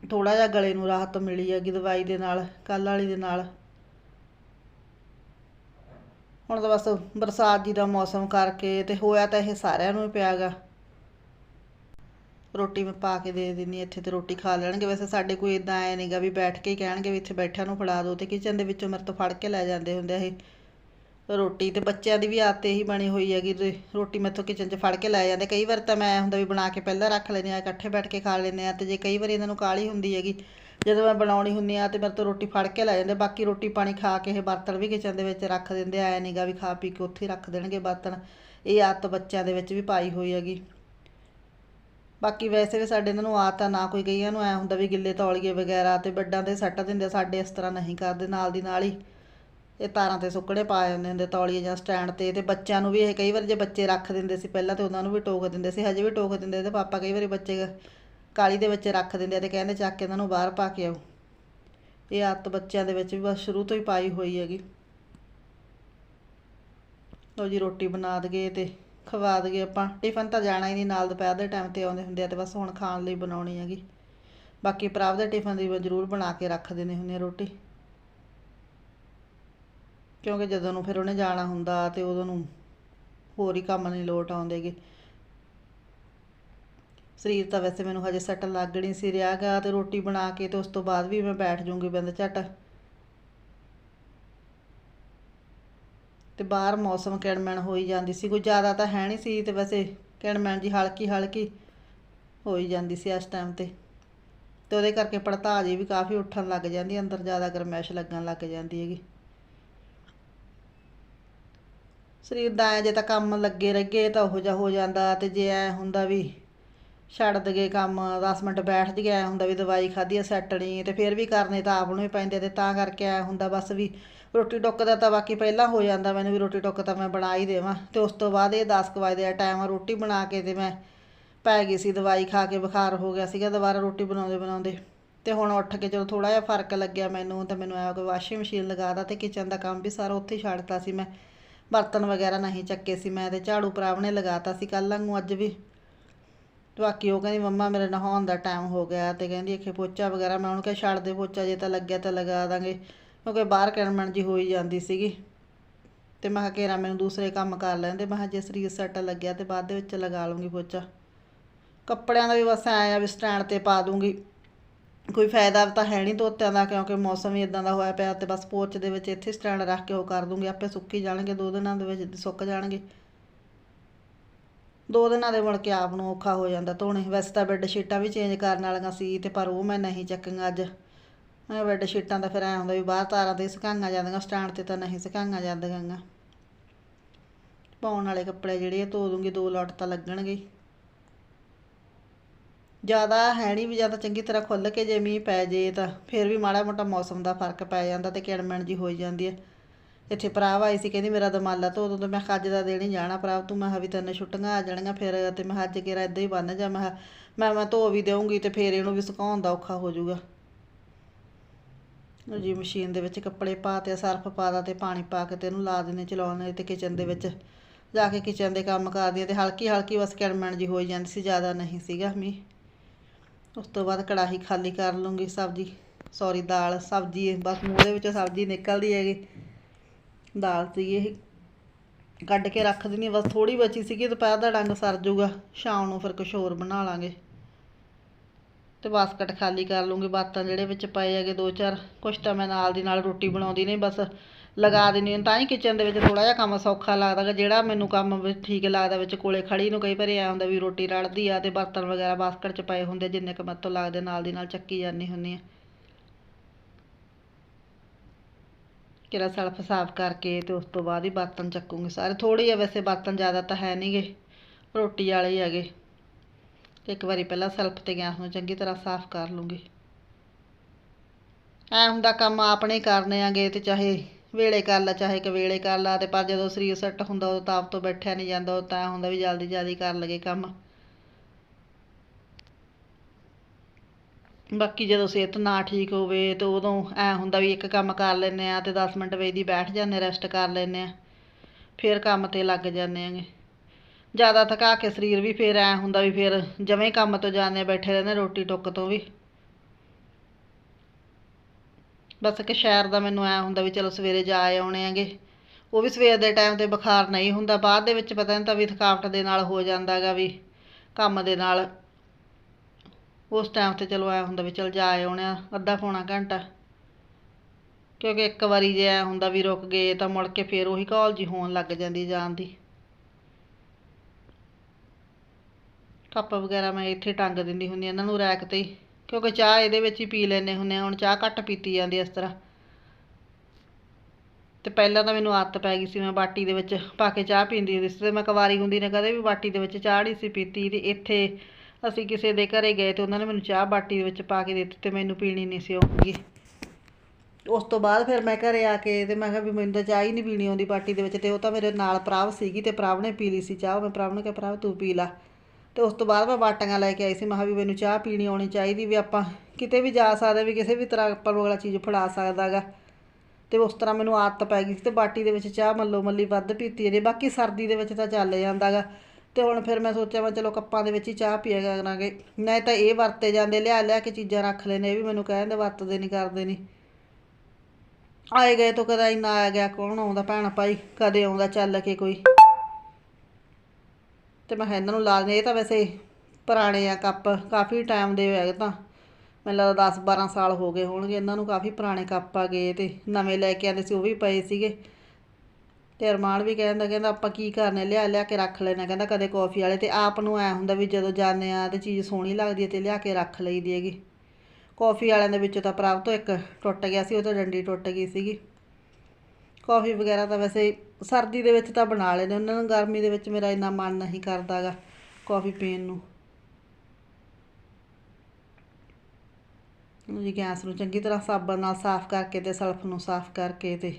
ਥੋੜਾ ਜਿਹਾ ਗਲੇ ਨੂੰ ਰਾਹਤ ਮਿਲੀ ਹੈਗੀ ਦਵਾਈ ਦੇ ਨਾਲ, ਕੱਲ੍ਹ ਵਾਲੀ ਦੇ ਨਾਲ। ਹੁਣ ਤਾਂ ਬਸ ਬਰਸਾਤ ਜੀ ਦਾ ਮੌਸਮ ਕਰਕੇ ਤੇ ਹੋਇਆ ਤਾਂ ਇਹ ਸਾਰਿਆਂ ਨੂੰ ਹੀ ਪਿਆਗਾ। ਰੋਟੀ ਮੈਂ ਪਾ ਕੇ ਦੇ ਦਿੰਨੀ ਇੱਥੇ ਤੇ ਰੋਟੀ ਖਾ ਲੈਣਗੇ। ਵੈਸੇ ਸਾਡੇ ਕੋਈ ਇਦਾਂ ਐ ਨਹੀਂਗਾ ਵੀ ਬੈਠ ਕੇ ਹੀ ਕਹਿਣਗੇ ਵੀ ਇੱਥੇ ਬੈਠਿਆਂ ਨੂੰ ਫੜਾ ਦਿਓ ਤੇ ਕਿਚਨ ਦੇ ਵਿੱਚੋਂ ਮੇਰੇ ਤੋਂ ਫੜ ਕੇ ਲੈ ਜਾਂਦੇ ਹੁੰਦੇ ਇਹ। ਰੋਟੀ ਤੇ ਬੱਚਿਆਂ ਦੀ ਵੀ ਆਦਤ ਇਹੀ ਬਣੀ ਹੋਈ ਹੈਗੀ, ਤੇ ਰੋਟੀ ਮੈਥੋਂ ਕਿਚਨ 'ਚ ਫੜ ਕੇ ਲੈ ਜਾਂਦੇ। ਕਈ ਵਾਰ ਤਾਂ ਮੈਂ ਹੁੰਦਾ ਵੀ ਬਣਾ ਕੇ ਪਹਿਲਾਂ ਰੱਖ ਲੈਂਦੇ ਆ ਇਕੱਠੇ ਬੈਠ ਕੇ ਖਾ ਲੈਂਦੇ ਆ ਤੇ ਜੇ ਕਈ ਵਾਰ ਇਹਨਾਂ ਨੂੰ ਕਾਹਲੀ ਹੁੰਦੀ ਹੈਗੀ, ਜਦੋਂ ਮੈਂ ਬਣਾਉਣੀ ਹੁੰਦੀ ਆ ਤੇ ਮੇਰੇ ਤੋਂ ਰੋਟੀ ਫੜ ਕੇ ਲੈ ਜਾਂਦੇ। ਬਾਕੀ ਰੋਟੀ ਪਾਣੀ ਖਾ ਕੇ ਇਹ ਬਰਤਨ ਵੀ ਕਿਚਨ ਦੇ ਵਿੱਚ ਰੱਖ ਦਿੰਦੇ ਆ, ਐ ਨਹੀਂਗਾ ਵੀ ਖਾ ਪੀ ਕੇ ਉੱਥੇ ਹੀ ਰੱਖ ਦੇਣਗੇ ਬਰਤਨ। ਇਹ ਆਦਤ ਬੱਚਿਆਂ ਦੇ ਵਿੱਚ ਵੀ ਪਾਈ ਹੋਈ ਹੈਗੀ। ਬਾਕੀ ਵੈਸੇ ਵੀ ਸਾਡੇ ਇਹਨਾਂ ਨੂੰ ਆਦਤ ਆ ਨਾ ਕੋਈ ਕਈਆਂ ਨੂੰ ਐ ਹੁੰਦਾ ਵੀ ਗਿੱਲੇ ਤੌਲੀਏ ਵਗੈਰਾ ਤੇ ਬੈੱਡਾਂ ਤੇ ਸੱਟ ਦਿੰਦੇ ਸਾਡੇ ਇਸ ਤਰ੍ਹਾਂ ਨਹੀਂ ਕਰਦੇ, ਨਾਲ ਦੀ ਨਾਲ ਹੀ ਇਹ ਤਾਰਾਂ ਤੇ ਸੁੱਕਣੇ ਪਾ ਜਾਂਦੇ ਹੁੰਦੇ ਤੌਲੀਏ ਜਾਂ ਸਟੈਂਡ ਤੇ ਤੇ ਬੱਚਿਆਂ ਨੂੰ ਵੀ ਇਹ ਕਈ ਵਾਰ ਜੇ ਬੱਚੇ ਰੱਖ ਦਿੰਦੇ ਸੀ ਪਹਿਲਾਂ ਤੇ ਉਹਨਾਂ ਨੂੰ ਵੀ ਟੋਕ ਦਿੰਦੇ ਸੀ, ਹਜੇ ਵੀ ਟੋਕ ਦਿੰਦੇ ਤੇ ਪਾਪਾ ਕਈ ਵਾਰੀ ਬੱਚੇ ਕਾਲੀ ਦੇ ਬੱਚੇ ਰੱਖ ਦਿੰਦੇ ਆ ਤੇ ਕਹਿੰਦੇ ਚੱਕ ਕੇ ਇਹਨਾਂ ਨੂੰ ਬਾਹਰ ਪਾ ਕੇ ਆਓ। ਇਹ ਆਦਤ ਬੱਚਿਆਂ ਦੇ ਵਿੱਚ ਵੀ ਬਸ ਸ਼ੁਰੂ ਤੋਂ ਹੀ ਪਾਈ ਹੋਈ ਹੈਗੀ। ਲਓ ਜੀ ਰੋਟੀ ਬਣਾ ਦਗੇ ਤੇ ਖਵਾ ਦਗੇ ਆਪਾਂ। ਟਿਫਨ ਤਾਂ ਜਾਣਾ ਹੀ ਨਹੀਂ, ਨਾਲ ਦੁਪਹਿਰ ਦੇ ਟਾਈਮ ਤੇ ਆਉਂਦੇ ਹੁੰਦੇ ਆ ਤੇ ਬਸ ਹੁਣ ਖਾਣ ਲਈ ਬਣਾਉਣੀ ਹੈਗੀ। ਬਾਕੀ ਪ੍ਰਭ ਦੇ ਟਿਫਨ ਦੀ ਜ਼ਰੂਰ ਬਣਾ ਕੇ ਰੱਖ ਦਿੰਦੇ ਹੁੰਦੇ ਆ ਰੋਟੀ। ਕਿਉਂਕਿ ਜਦੋਂ ਨੂੰ ਫਿਰ ਉਹਨੇ ਜਾਣਾ ਹੁੰਦਾ ਤੇ ਉਦੋਂ ਨੂੰ ਹੋਰ ਹੀ ਕੰਮ ਨਹੀਂ ਲੋਟ ਆਉਂਦੇਗੇ। ਸਰੀਰ ਤਾਂ ਵੈਸੇ ਮੈਨੂੰ ਹਜੇ ਸੱਟ ਲੱਗ ਨਹੀਂ ਸੀ ਰਿਹਾ ਗਾ ਤੇ ਰੋਟੀ ਬਣਾ ਕੇ ਤੇ ਉਸ ਤੋਂ ਬਾਅਦ ਵੀ ਮੈਂ ਬੈਠ ਜੂੰਗੀ ਬੰਦ ਝਟ। ਤੇ ਬਾਹਰ ਮੌਸਮ ਕਿਣਮਣ ਹੋਈ ਜਾਂਦੀ ਸੀ, ਕੋਈ ਜ਼ਿਆਦਾ ਤਾਂ ਹੈ ਨਹੀਂ ਸੀ ਤੇ ਵੈਸੇ ਕਿਣਮਣ ਜੀ ਹਲਕੀ ਹਲਕੀ ਹੋਈ ਜਾਂਦੀ ਸੀ ਇਸ ਟਾਈਮ ਤੇ। ਤੇ ਉਹਦੇ ਕਰਕੇ ਪੜਤਾ ਪੜਤਾਜ ਵੀ ਕਾਫੀ ਉੱਠਣ ਲੱਗ ਜਾਂਦੀ, ਅੰਦਰ ਜ਼ਿਆਦਾ ਗਰਮੈਸ਼ ਲੱਗਣ ਲੱਗ ਜਾਂਦੀ ਹੈਗੀ। ਸਰੀਰ ਦਾ ਐ ਜੇ ਤਾਂ ਕੰਮ ਲੱਗੇ ਰਹਿਗੇ ਤਾਂ ਉਹੋ ਜਿਹਾ ਹੋ ਜਾਂਦਾ ਤੇ ਜੇ ਐ ਹੁੰਦਾ ਵੀ ਛੱਡ ਦਗੇ ਕੰਮ 10 ਮਿੰਟ ਬੈਠ ਜਗੇ ਐ ਹੁੰਦਾ ਵੀ ਦਵਾਈ ਖਾਧੀ ਐ ਸੈਟਣੀ ਤੇ ਫਿਰ ਵੀ ਕਰਨੇ ਤਾਂ ਆਪ ਨੂੰ ਹੀ ਪੈਂਦੇ ਤੇ ਤਾਂ ਕਰਕੇ ਐ ਹੁੰਦਾ ਬਸ ਵੀ ਰੋਟੀ ਟੁੱਕ ਦਾ ਤਾਂ ਬਾਕੀ ਪਹਿਲਾਂ ਹੋ ਜਾਂਦਾ ਮੈਨੂੰ ਵੀ ਰੋਟੀ ਟੁੱਕ ਤਾਂ ਮੈਂ ਬਣਾ ਹੀ ਦੇਵਾਂ ਤੇ ਉਸ ਤੋਂ ਬਾਅਦ ਇਹ 10 ਕੁ ਵਜੇ ਦਾ ਟਾਈਮ ਆ ਰੋਟੀ ਬਣਾ ਕੇ ਤੇ ਮੈਂ ਪੈ ਗਈ ਸੀ, ਦਵਾਈ ਖਾ ਕੇ ਬੁਖਾਰ ਹੋ ਗਿਆ ਸੀਗਾ ਦੁਬਾਰਾ ਰੋਟੀ ਬਣਾਉਂਦੇ ਬਣਾਉਂਦੇ ਤੇ ਹੁਣ ਉੱਠ ਕੇ ਚਲੋ ਥੋੜਾ ਜਿਹਾ ਫ਼ਰਕ ਲੱਗਿਆ ਮੈਨੂੰ ਤਾਂ ਮੈਨੂੰ ਆਇਆ ਕੋਈ ਵਾਸ਼ਿੰਗ ਮਸ਼ੀਨ ਲਗਾਦਾ ਤੇ ਕਿਚਨ ਦਾ ਕੰਮ ਵੀ ਸਾਰਾ ਉੱਥੇ ਹੀ ਛੱਡਤਾ ਸੀ ਮੈਂ। ਬਰਤਨ ਵਗੈਰਾ ਨਹੀਂ ਚੱਕੇ ਸੀ, ਮੈਂ ਤੇ ਝਾੜੂ ਭਰਾਵ ਨੇ ਲਗਾਤਾ ਸੀ ਕੱਲ੍ਹ ਵਾਂਗੂ ਅੱਜ ਵੀ। ਬਾਕੀ ਉਹ ਕਹਿੰਦੀ, ਮੰਮਾ, ਮੇਰੇ ਨਹਾਉਣ ਦਾ ਟਾਈਮ ਹੋ ਗਿਆ ਤੇ ਕਹਿੰਦੀ ਅਖੇ ਪੋਚਾ ਵਗੈਰਾ ਮੈਂ ਉਹਨੂੰ ਕਿਹਾ, ਛੱਡ ਦੇ ਪੋਚਾ, ਜੇ ਤਾਂ ਲੱਗਿਆ ਤਾਂ ਲਗਾ ਦਾਂਗੇ। ਕਿਉਂਕਿ ਬਾਹਰ ਕਿਣਮਣ ਜੀ ਹੋਈ ਜਾਂਦੀ ਸੀਗੀ। ਤੇ ਮੈਂ ਕਿਹਾ, ਘੇਰਾ ਮੈਨੂੰ ਦੂਸਰੇ ਕੰਮ ਕਰ ਲੈਂਦੇ ਮੈਂ ਕਿਹਾ, ਜੇ ਸਰੀਰ ਸੱਟ ਲੱਗਿਆ ਤੇ ਬਾਅਦ ਦੇ ਵਿੱਚ ਲਗਾ ਲੂੰਗੀ ਪੋਚਾ। ਕੱਪੜਿਆਂ ਦਾ ਵੀ ਬਸ ਐਂ ਆ ਵੀ ਸਟੈਂਡ ਤੇ ਪਾ ਦੂੰਗੀ ਕੋਈ ਫਾਇਦਾ ਤਾਂ ਹੈ ਨਹੀਂ ਧੋਤਿਆਂ ਦਾ, ਕਿਉਂਕਿ ਮੌਸਮ ਹੀ ਇਦਾਂ ਦਾ ਹੋਇਆ ਪਿਆ ਤੇ ਬਸ ਪੋਰਚ ਦੇ ਵਿੱਚ ਇੱਥੇ ਸਟੈਂਡ ਰੱਖ ਕੇ ਉਹ ਕਰ ਦੂੰਗੀ, ਆਪੇ ਸੁੱਕੀ ਜਾਣਗੇ, ਦੋ ਦਿਨਾਂ ਦੇ ਵਿੱਚ ਸੁੱਕ ਜਾਣਗੇ। ਦੋ ਦਿਨਾਂ ਦੇ ਮੁੜ ਕੇ ਆਪ ਨੂੰ ਔਖਾ ਹੋ ਜਾਂਦਾ ਧੋਣੇ। ਵੈਸੇ ਤਾਂ ਬੈੱਡ ਸ਼ੀਟਾਂ ਵੀ ਚੇਂਜ ਕਰਨ ਵਾਲੀਆਂ ਸੀ ਤੇ ਪਰ ਉਹ ਮੈਂ ਨਹੀਂ ਚੱਕੀਆਂ ਅੱਜ। ਮੈਂ ਬੈੱਡ ਸ਼ੀਟਾਂ ਦਾ ਫਿਰ ਐਂ ਹੁੰਦਾ ਵੀ ਬਾਹਰ ਤਾਰਾਂ ਤੇ ਸੁਕਾਈਆਂ ਜਾਂਦੀਆਂ, ਸਟੈਂਡ ਤੇ ਤਾਂ ਨਹੀਂ ਸੁਕਾਈਆਂ ਜਾਂਦੀਆਂ ਪਾਉਣ ਵਾਲੇ ਕੱਪੜੇ ਜਿਹੜੇ ਧੋ ਦੂੰਗੀ, ਦੋ ਲੋਟ ਤਾਂ ਲੱਗਣਗੇ ਜ਼ਿਆਦਾ ਹੈ ਨਹੀਂ ਵੀ ਜ਼ਿਆਦਾ ਚੰਗੀ ਤਰ੍ਹਾਂ ਖੁੱਲ ਕੇ ਜੇ ਮੀਂਹ ਪੈ ਜੇ ਤਾਂ ਫਿਰ ਵੀ ਮਾੜਾ ਮੋਟਾ ਮੌਸਮ ਦਾ ਫ਼ਰਕ ਪੈ ਜਾਂਦਾ ਤੇ ਕਿਣਮਣ ਜੀ ਹੋਈ ਜਾਂਦੀ ਹੈ। ਇੱਥੇ ਭਰਾਵ ਆਈ ਸੀ, ਕਹਿੰਦੀ ਮੇਰਾ ਦਮਾਲਾ ਧੋ ਦੋ ਤੇ ਮੈਂ ਖੱਜ ਦਾ ਦਿਨ ਹੀ ਜਾਣਾ ਭਰਾਵ, ਤੂੰ ਮੈਂ ਹਵੀ ਤੈਨੂੰ ਛੁੱਟੀਆਂ ਆ ਜਾਣੀਆਂ ਫਿਰ ਤੇ ਮੈਂ ਅੱਜ ਕਿਰਾ ਇਦਾਂ ਹੀ ਬੰਨ ਜਾ, ਮੈਂ ਮੈਂ ਮੈਂ ਧੋ ਵੀ ਦੇਵਾਂਗੀ ਤੇ ਫਿਰ ਇਹਨੂੰ ਵੀ ਸੁਕਾਉਣ ਦਾ ਔਖਾ ਹੋ ਜਾਊਗਾ। ਜੀ ਮਸ਼ੀਨ ਦੇ ਵਿੱਚ ਕੱਪੜੇ ਪਾ ਤੇ ਸਰਫ ਪਾ ਦਾ ਤੇ ਪਾਣੀ ਪਾ ਕੇ ਤੇ ਇਹਨੂੰ ਲਾ ਦਿੰਦੇ ਚਲਾਉਣ ਤੇ ਕਿਚਨ ਦੇ ਵਿੱਚ। ਜਾ ਕੇ ਕਿਚਨ ਦੇ ਕੰਮ ਕਰਦੀਆਂ ਤੇ ਹਲਕੀ ਹਲਕੀ ਬਸ ਕਿਣਮਣ ਜੀ ਹੋਈ ਜਾਂਦੀ ਸੀ, ਜ਼ਿਆਦਾ ਨਹੀਂ ਸੀਗਾ ਮੀਂਹ। ਉਸ ਤੋਂ ਬਾਅਦ ਕੜਾਹੀ ਖਾਲੀ ਕਰ ਲੂੰਗੀ ਸਬਜ਼ੀ। ਸੌਰੀ ਦਾਲ, ਸਬਜ਼ੀ ਬਸ ਮੂੰਹ ਦੇ ਵਿੱਚੋਂ ਸਬਜ਼ੀ ਨਿਕਲਦੀ ਹੈਗੀ। ਦਾਲ ਸੀ ਇਹ ਕੱਢ ਕੇ ਰੱਖ ਦਿੰਨੀ ਬਸ ਥੋੜੀ ਬਚੀ ਸੀਗੀ, ਦੁਪਹਿਰ ਦਾ ਡੰਗ ਸਰ ਜਾਊਗਾ। ਸ਼ਾਮ ਨੂੰ ਫਿਰ ਕੁਝ ਹੋਰ ਬਣਾ ਲਾਂਗੇ। ਤੇ ਬਾਸਕਟ ਖਾਲੀ ਕਰ ਲੂੰਗੀ। ਬਾਤਾਂ ਜਿਹੜੇ ਵਿੱਚ ਪਏ ਹੈਗੇ ਦੋ ਚਾਰ, ਕੁਛ ਤਾਂ ਮੈਂ ਨਾਲ ਦੀ ਨਾਲ ਰੋਟੀ ਬਣਾਉਂਦੀ ਨਹੀਂ, ਬਸ ਲਗਾ ਦਿੰਦੀ ਹਾਂ। ਤਾਂ ਹੀ ਕਿਚਨ ਦੇ ਵਿੱਚ ਥੋੜਾ ਜਿਹਾ ਕੰਮ ਸੌਖਾ ਲੱਗਦਾ ਜਿਹੜਾ ਮੈਨੂੰ ਕੰਮ ਠੀਕ ਲੱਗਦਾ, ਵਿੱਚ ਕੋਲੇ ਖੜੀ ਨੂੰ ਕਈ ਵਾਰੀ ਆ ਹੁੰਦਾ ਵੀ ਰੋਟੀ ਰੜਦੀ ਆ ਤੇ ਬਰਤਨ ਵਗੈਰਾ ਬਾਸਕਟ 'ਚ ਪਏ ਹੁੰਦੇ ਜਿੰਨੇ ਕੁ ਮੈਥੋਂ ਲੱਗਦੇ ਨਾਲ ਦੀ ਨਾਲ ਚੱਕੀ ਜਾਂਦੀ ਹੁੰਦੀ ਆ। ਕਿਹੜਾ ਸਲਫ ਸਾਫ਼ ਕਰਕੇ ਤੇ ਉਸ ਤੋਂ ਬਾਅਦ ਹੀ ਬਰਤਨ ਚੱਕੂਗੀ ਸਾਰੇ। ਥੋੜੀ ਆ ਵੈਸੇ ਬਰਤਨ ਜ਼ਿਆਦਾ ਤਾਂ ਹੈ ਨਹੀਂਗੇ ਰੋਟੀ ਵਾਲੇ ਹੀ ਹੈਗੇ। ਇੱਕ ਵਾਰੀ ਪਹਿਲਾਂ ਸਲਫ ਤੇ ਗੈਸ ਨੂੰ ਚੰਗੀ ਤਰ੍ਹਾਂ ਸਾਫ਼ ਕਰ ਲੂੰਗੀ। ਐ ਹੁੰਦਾ ਕੰਮ ਆਪਣੇ ਕਰਨੇ ਆਗੇ ਤੇ ਚਾਹੇ ਵੇਲੇ ਕਰ ਲਾ, ਚਾਹੇ ਕਵੇਲੇ ਕਰ ਲਾ ਤੇ ਪਰ ਜਦੋਂ ਸਰੀਰ ਸੱਟ ਹੁੰਦਾ ਉਦੋਂ ਤਾਂ ਆਪ ਤੋਂ ਬੈਠਿਆ ਨਹੀਂ ਜਾਂਦਾ ਉਹ ਤਾਂ ਹੁੰਦਾ ਵੀ ਜਲਦੀ ਜਲਦੀ ਕਰ ਲਗੇ ਕੰਮ। ਬਾਕੀ ਜਦੋਂ ਸਿਹਤ ਨਾ ਠੀਕ ਹੋਵੇ ਤੇ ਉਦੋਂ ਐ ਹੁੰਦਾ ਵੀ ਇੱਕ ਕੰਮ ਕਰ ਲੈਨੇ ਆ ਤੇ 10 ਮਿੰਟ ਵੇਦੀ ਬੈਠ ਜਾਂਦੇ ਰੈਸਟ ਕਰ ਲੈਨੇ ਆ ਫਿਰ ਕੰਮ ਤੇ ਲੱਗ ਜਾਂਦੇ ਆਂਗੇ ਜ਼ਿਆਦਾ ਥਕਾ ਕੇ ਸਰੀਰ ਵੀ ਫਿਰ ਐ ਹੁੰਦਾ ਵੀ ਫਿਰ ਜਵੇਂ ਕੰਮ ਤੋਂ ਜਾਂਦੇ ਬੈਠੇ ਰਹਿੰਦੇ ਰੋਟੀ ਟੁੱਕ ਤੋਂ ਵੀ। ਬਸ ਕਿ ਸ਼ਹਿਰ ਦਾ ਮੈਨੂੰ ਐ ਹੁੰਦਾ ਵੀ ਚਲੋ ਸਵੇਰੇ ਜਾ ਆਉਣੇ ਆਂਗੇ ਉਹ ਵੀ ਸਵੇਰ ਦੇ ਟਾਈਮ ਤੇ ਬੁਖਾਰ ਨਹੀਂ ਹੁੰਦਾ, ਬਾਅਦ ਦੇ ਵਿੱਚ ਪਤਾ ਨਹੀਂ ਤਾਂ ਵੀ ਥਕਾਵਟ ਦੇ ਨਾਲ ਹੋ ਜਾਂਦਾਗਾ ਵੀ, ਕੰਮ ਦੇ ਨਾਲ। ਉਸ ਟਾਈਮ ਤੇ ਚਲੋ ਐ ਹੁੰਦਾ ਵੀ ਚਲ ਜਾ ਆਉਣੇ ਆ, ਅੱਧਾ ਪੌਣਾ ਘੰਟਾ। ਕਿਉਂਕਿ ਇੱਕ ਵਾਰੀ ਜੇ ਐ ਹੁੰਦਾ ਵੀ ਰੁਕ ਗਏ ਤਾਂ ਮੁੜ ਕੇ ਫੇਰ ਉਹੀ ਘੋਲ ਜੀ ਹੋਣ ਲੱਗ ਜਾਂਦੀ ਜਾਣ ਦੀ। ਕੱਪ ਵਗੈਰਾ ਮੈਂ ਇੱਥੇ ਟੰਗ ਦਿੰਦੀ ਹੁੰਦੀ ਇਹਨਾਂ ਨੂੰ ਰੈਕ ਤੇ ਹੀ। ਕਿਉਂਕਿ ਚਾਹ ਇਹਦੇ ਵਿੱਚ ਹੀ ਪੀ ਲੈਂਦੇ ਹੁੰਦੇ ਆ, ਹੁਣ ਚਾਹ ਘੱਟ ਪੀਤੀ ਜਾਂਦੀ ਇਸ ਤਰ੍ਹਾਂ। ਤੇ ਪਹਿਲਾਂ ਤਾਂ ਮੈਨੂੰ ਆਦਤ ਪੈ ਗਈ ਸੀ, ਮੈਂ ਬਾਟੀ ਦੇ ਵਿੱਚ ਪਾ ਕੇ ਚਾਹ ਪੀਂਦੀ ਹੁੰਦੀ ਸੀ, ਤੇ ਮੈਂ ਕੁਵਾਰੀ ਹੁੰਦੀ ਨੇ ਕਦੇ ਵੀ ਬਾਟੀ ਦੇ ਵਿੱਚ ਚਾਹ ਨਹੀਂ ਸੀ ਪੀਤੀ, ਤੇ ਇੱਥੇ ਅਸੀਂ ਕਿਸੇ ਦੇ ਘਰੇ ਗਏ ਤੇ ਉਹਨਾਂ ਨੇ ਮੈਨੂੰ ਚਾਹ ਬਾਟੀ ਦੇ ਵਿੱਚ ਪਾ ਕੇ ਦਿੱਤੀ ਤੇ ਮੈਨੂੰ ਪੀਣੀ ਨਹੀਂ ਸੀ ਆਉਂਦੀ। ਉਸ ਤੋਂ ਬਾਅਦ ਫਿਰ ਮੈਂ ਘਰੇ ਆ ਕੇ ਤੇ ਮੈਂ ਕਿਹਾ ਵੀ ਮੈਨੂੰ ਤਾਂ ਚਾਹ ਹੀ ਨਹੀਂ ਪੀਣੀ ਆਉਂਦੀ ਬਾਟੀ ਦੇ ਵਿੱਚ, ਤੇ ਉਹ ਤਾਂ ਮੇਰੇ ਨਾਲ ਪ੍ਰਭ ਸੀਗੀ ਤੇ ਪ੍ਰਭ ਨੇ ਪੀ ਲਈ ਸੀ ਚਾਹ ਮੈਂ ਪ੍ਰਭ ਨੂੰ ਕਿਹਾ ਪ੍ਰਭ ਤੂੰ ਪੀ ਲਾ। ਤੇ ਉਸ ਤੋਂ ਬਾਅਦ ਮੈਂ ਬਾਟੀਆਂ ਲੈ ਕੇ ਆਈ ਸੀ। ਮੈਂ ਕਿਹਾ ਵੀ ਮੈਨੂੰ ਚਾਹ ਪੀਣੀ ਆਉਣੀ ਚਾਹੀਦੀ ਵੀ ਆਪਾਂ ਕਿਤੇ ਵੀ ਜਾ ਸਕਦੇ ਵੀ ਕਿਸੇ ਵੀ ਤਰ੍ਹਾਂ ਆਪਾਂ ਨੂੰ ਅਗਲਾ ਚੀਜ਼ ਫੜਾ ਸਕਦਾਗਾ। ਤੇ ਉਸ ਤਰ੍ਹਾਂ ਮੈਨੂੰ ਆਦਤ ਪੈ ਗਈ ਸੀ ਤੇ ਬਾਟੀ ਦੇ ਵਿੱਚ ਚਾਹ ਮੱਲੋ ਮੱਲੀ ਵੱਧ ਪੀਤੀ ਜੇ ਬਾਕੀ ਸਰਦੀ ਦੇ ਵਿੱਚ ਤਾਂ ਚੱਲ ਜਾਂਦਾਗਾ। ਤੇ ਹੁਣ ਫਿਰ ਮੈਂ ਸੋਚਿਆ ਮੈਂ ਚਲੋ ਕੱਪਾਂ ਦੇ ਵਿੱਚ ਹੀ ਚਾਹ ਪੀਆ ਕਰਾਂਗੇ ਨਹੀਂ ਤਾਂ ਇਹ ਵਰਤੇ ਜਾਂਦੇ, ਲਿਆ ਲਿਆ ਕੇ ਚੀਜ਼ਾਂ ਰੱਖ ਲੈਨੇ ਇਹ ਵੀ ਮੈਨੂੰ ਕਹਿੰਦੇ ਵਰਤਦੇ ਨਹੀਂ ਕਰਦੇ ਨਹੀਂ ਆਏ ਗਏ ਤੋਂ ਕਦੇ ਇੰਨਾ ਆ ਗਿਆ। ਕੌਣ ਆਉਂਦਾ? ਭੈਣ ਭਾਈ ਕਦੇ ਆਉਂਦਾ ਚੱਲ ਕੇ ਕੋਈ। ਤੇ ਮੈਂ ਕਿਹਾ ਇਹਨਾਂ ਨੂੰ ਲਾ ਦਿੰਦੇ ਇਹ ਤਾਂ ਵੈਸੇ ਪੁਰਾਣੇ ਆ ਕੱਪ, ਕਾਫੀ ਟਾਈਮ ਦੇ ਹੋਏ ਤਾਂ। ਮੈਨੂੰ ਲੱਗਦਾ 10 12 ਸਾਲ ਹੋ ਗਏ ਹੋਣਗੇ, ਇਹਨਾਂ ਨੂੰ ਕਾਫੀ ਪੁਰਾਣੇ ਕੱਪ ਆ ਗਏ ਤੇ ਨਵੇਂ ਲੈ ਕੇ ਆਂਦੇ ਸੀ, ਉਹ ਵੀ ਪਏ ਸੀਗੇ। ਤੇ ਅਰਮਾਨ ਵੀ ਕਹਿੰਦਾ ਕਹਿੰਦਾ ਆਪਾਂ ਕੀ ਕਰਨੇ, ਲਿਆ ਲਿਆ ਕੇ ਰੱਖ ਲੈਣਾ ਕਹਿੰਦਾ ਕਦੇ ਕੌਫੀ ਵਾਲੇ ਤੇ ਆਪ ਨੂੰ ਐ ਹੁੰਦਾ ਵੀ ਜਦੋਂ ਜਾਂਦੇ ਆ ਤੇ ਚੀਜ਼ ਸੋਹਣੀ ਲੱਗਦੀ ਹੈ ਤੇ ਲਿਆ ਕੇ ਰੱਖ ਲਈਦੀ ਹੈਗੀ। ਕੌਫੀ ਵਾਲਿਆਂ ਦੇ ਵਿੱਚੋਂ ਤਾਂ ਪ੍ਰਾਪ ਤੋਂ ਇੱਕ ਟੁੱਟ ਗਿਆ ਸੀ, ਉਹ ਤਾਂ ਡੰਡੀ ਟੁੱਟ ਗਈ ਸੀਗੀ। ਕੌਫੀ ਵਗੈਰਾ ਤਾਂ ਵੈਸੇ ਸਰਦੀ ਦੇ ਵਿੱਚ ਤਾਂ ਬਣਾ ਲੈਂਦੇ ਉਹਨਾਂ ਨੂੰ ਗਰਮੀ ਦੇ ਵਿੱਚ ਮੇਰਾ ਇੰਨਾ ਮਨ ਨਹੀਂ ਕਰਦਾਗਾ ਕੌਫੀ ਪੀਣ ਨੂੰ। ਜੀ ਗੈਸ ਨੂੰ ਚੰਗੀ ਤਰ੍ਹਾਂ ਸਾਬਣ ਨਾਲ ਸਾਫ਼ ਕਰਕੇ ਤੇ ਸਲਫ ਨੂੰ ਸਾਫ਼ ਕਰਕੇ ਤੇ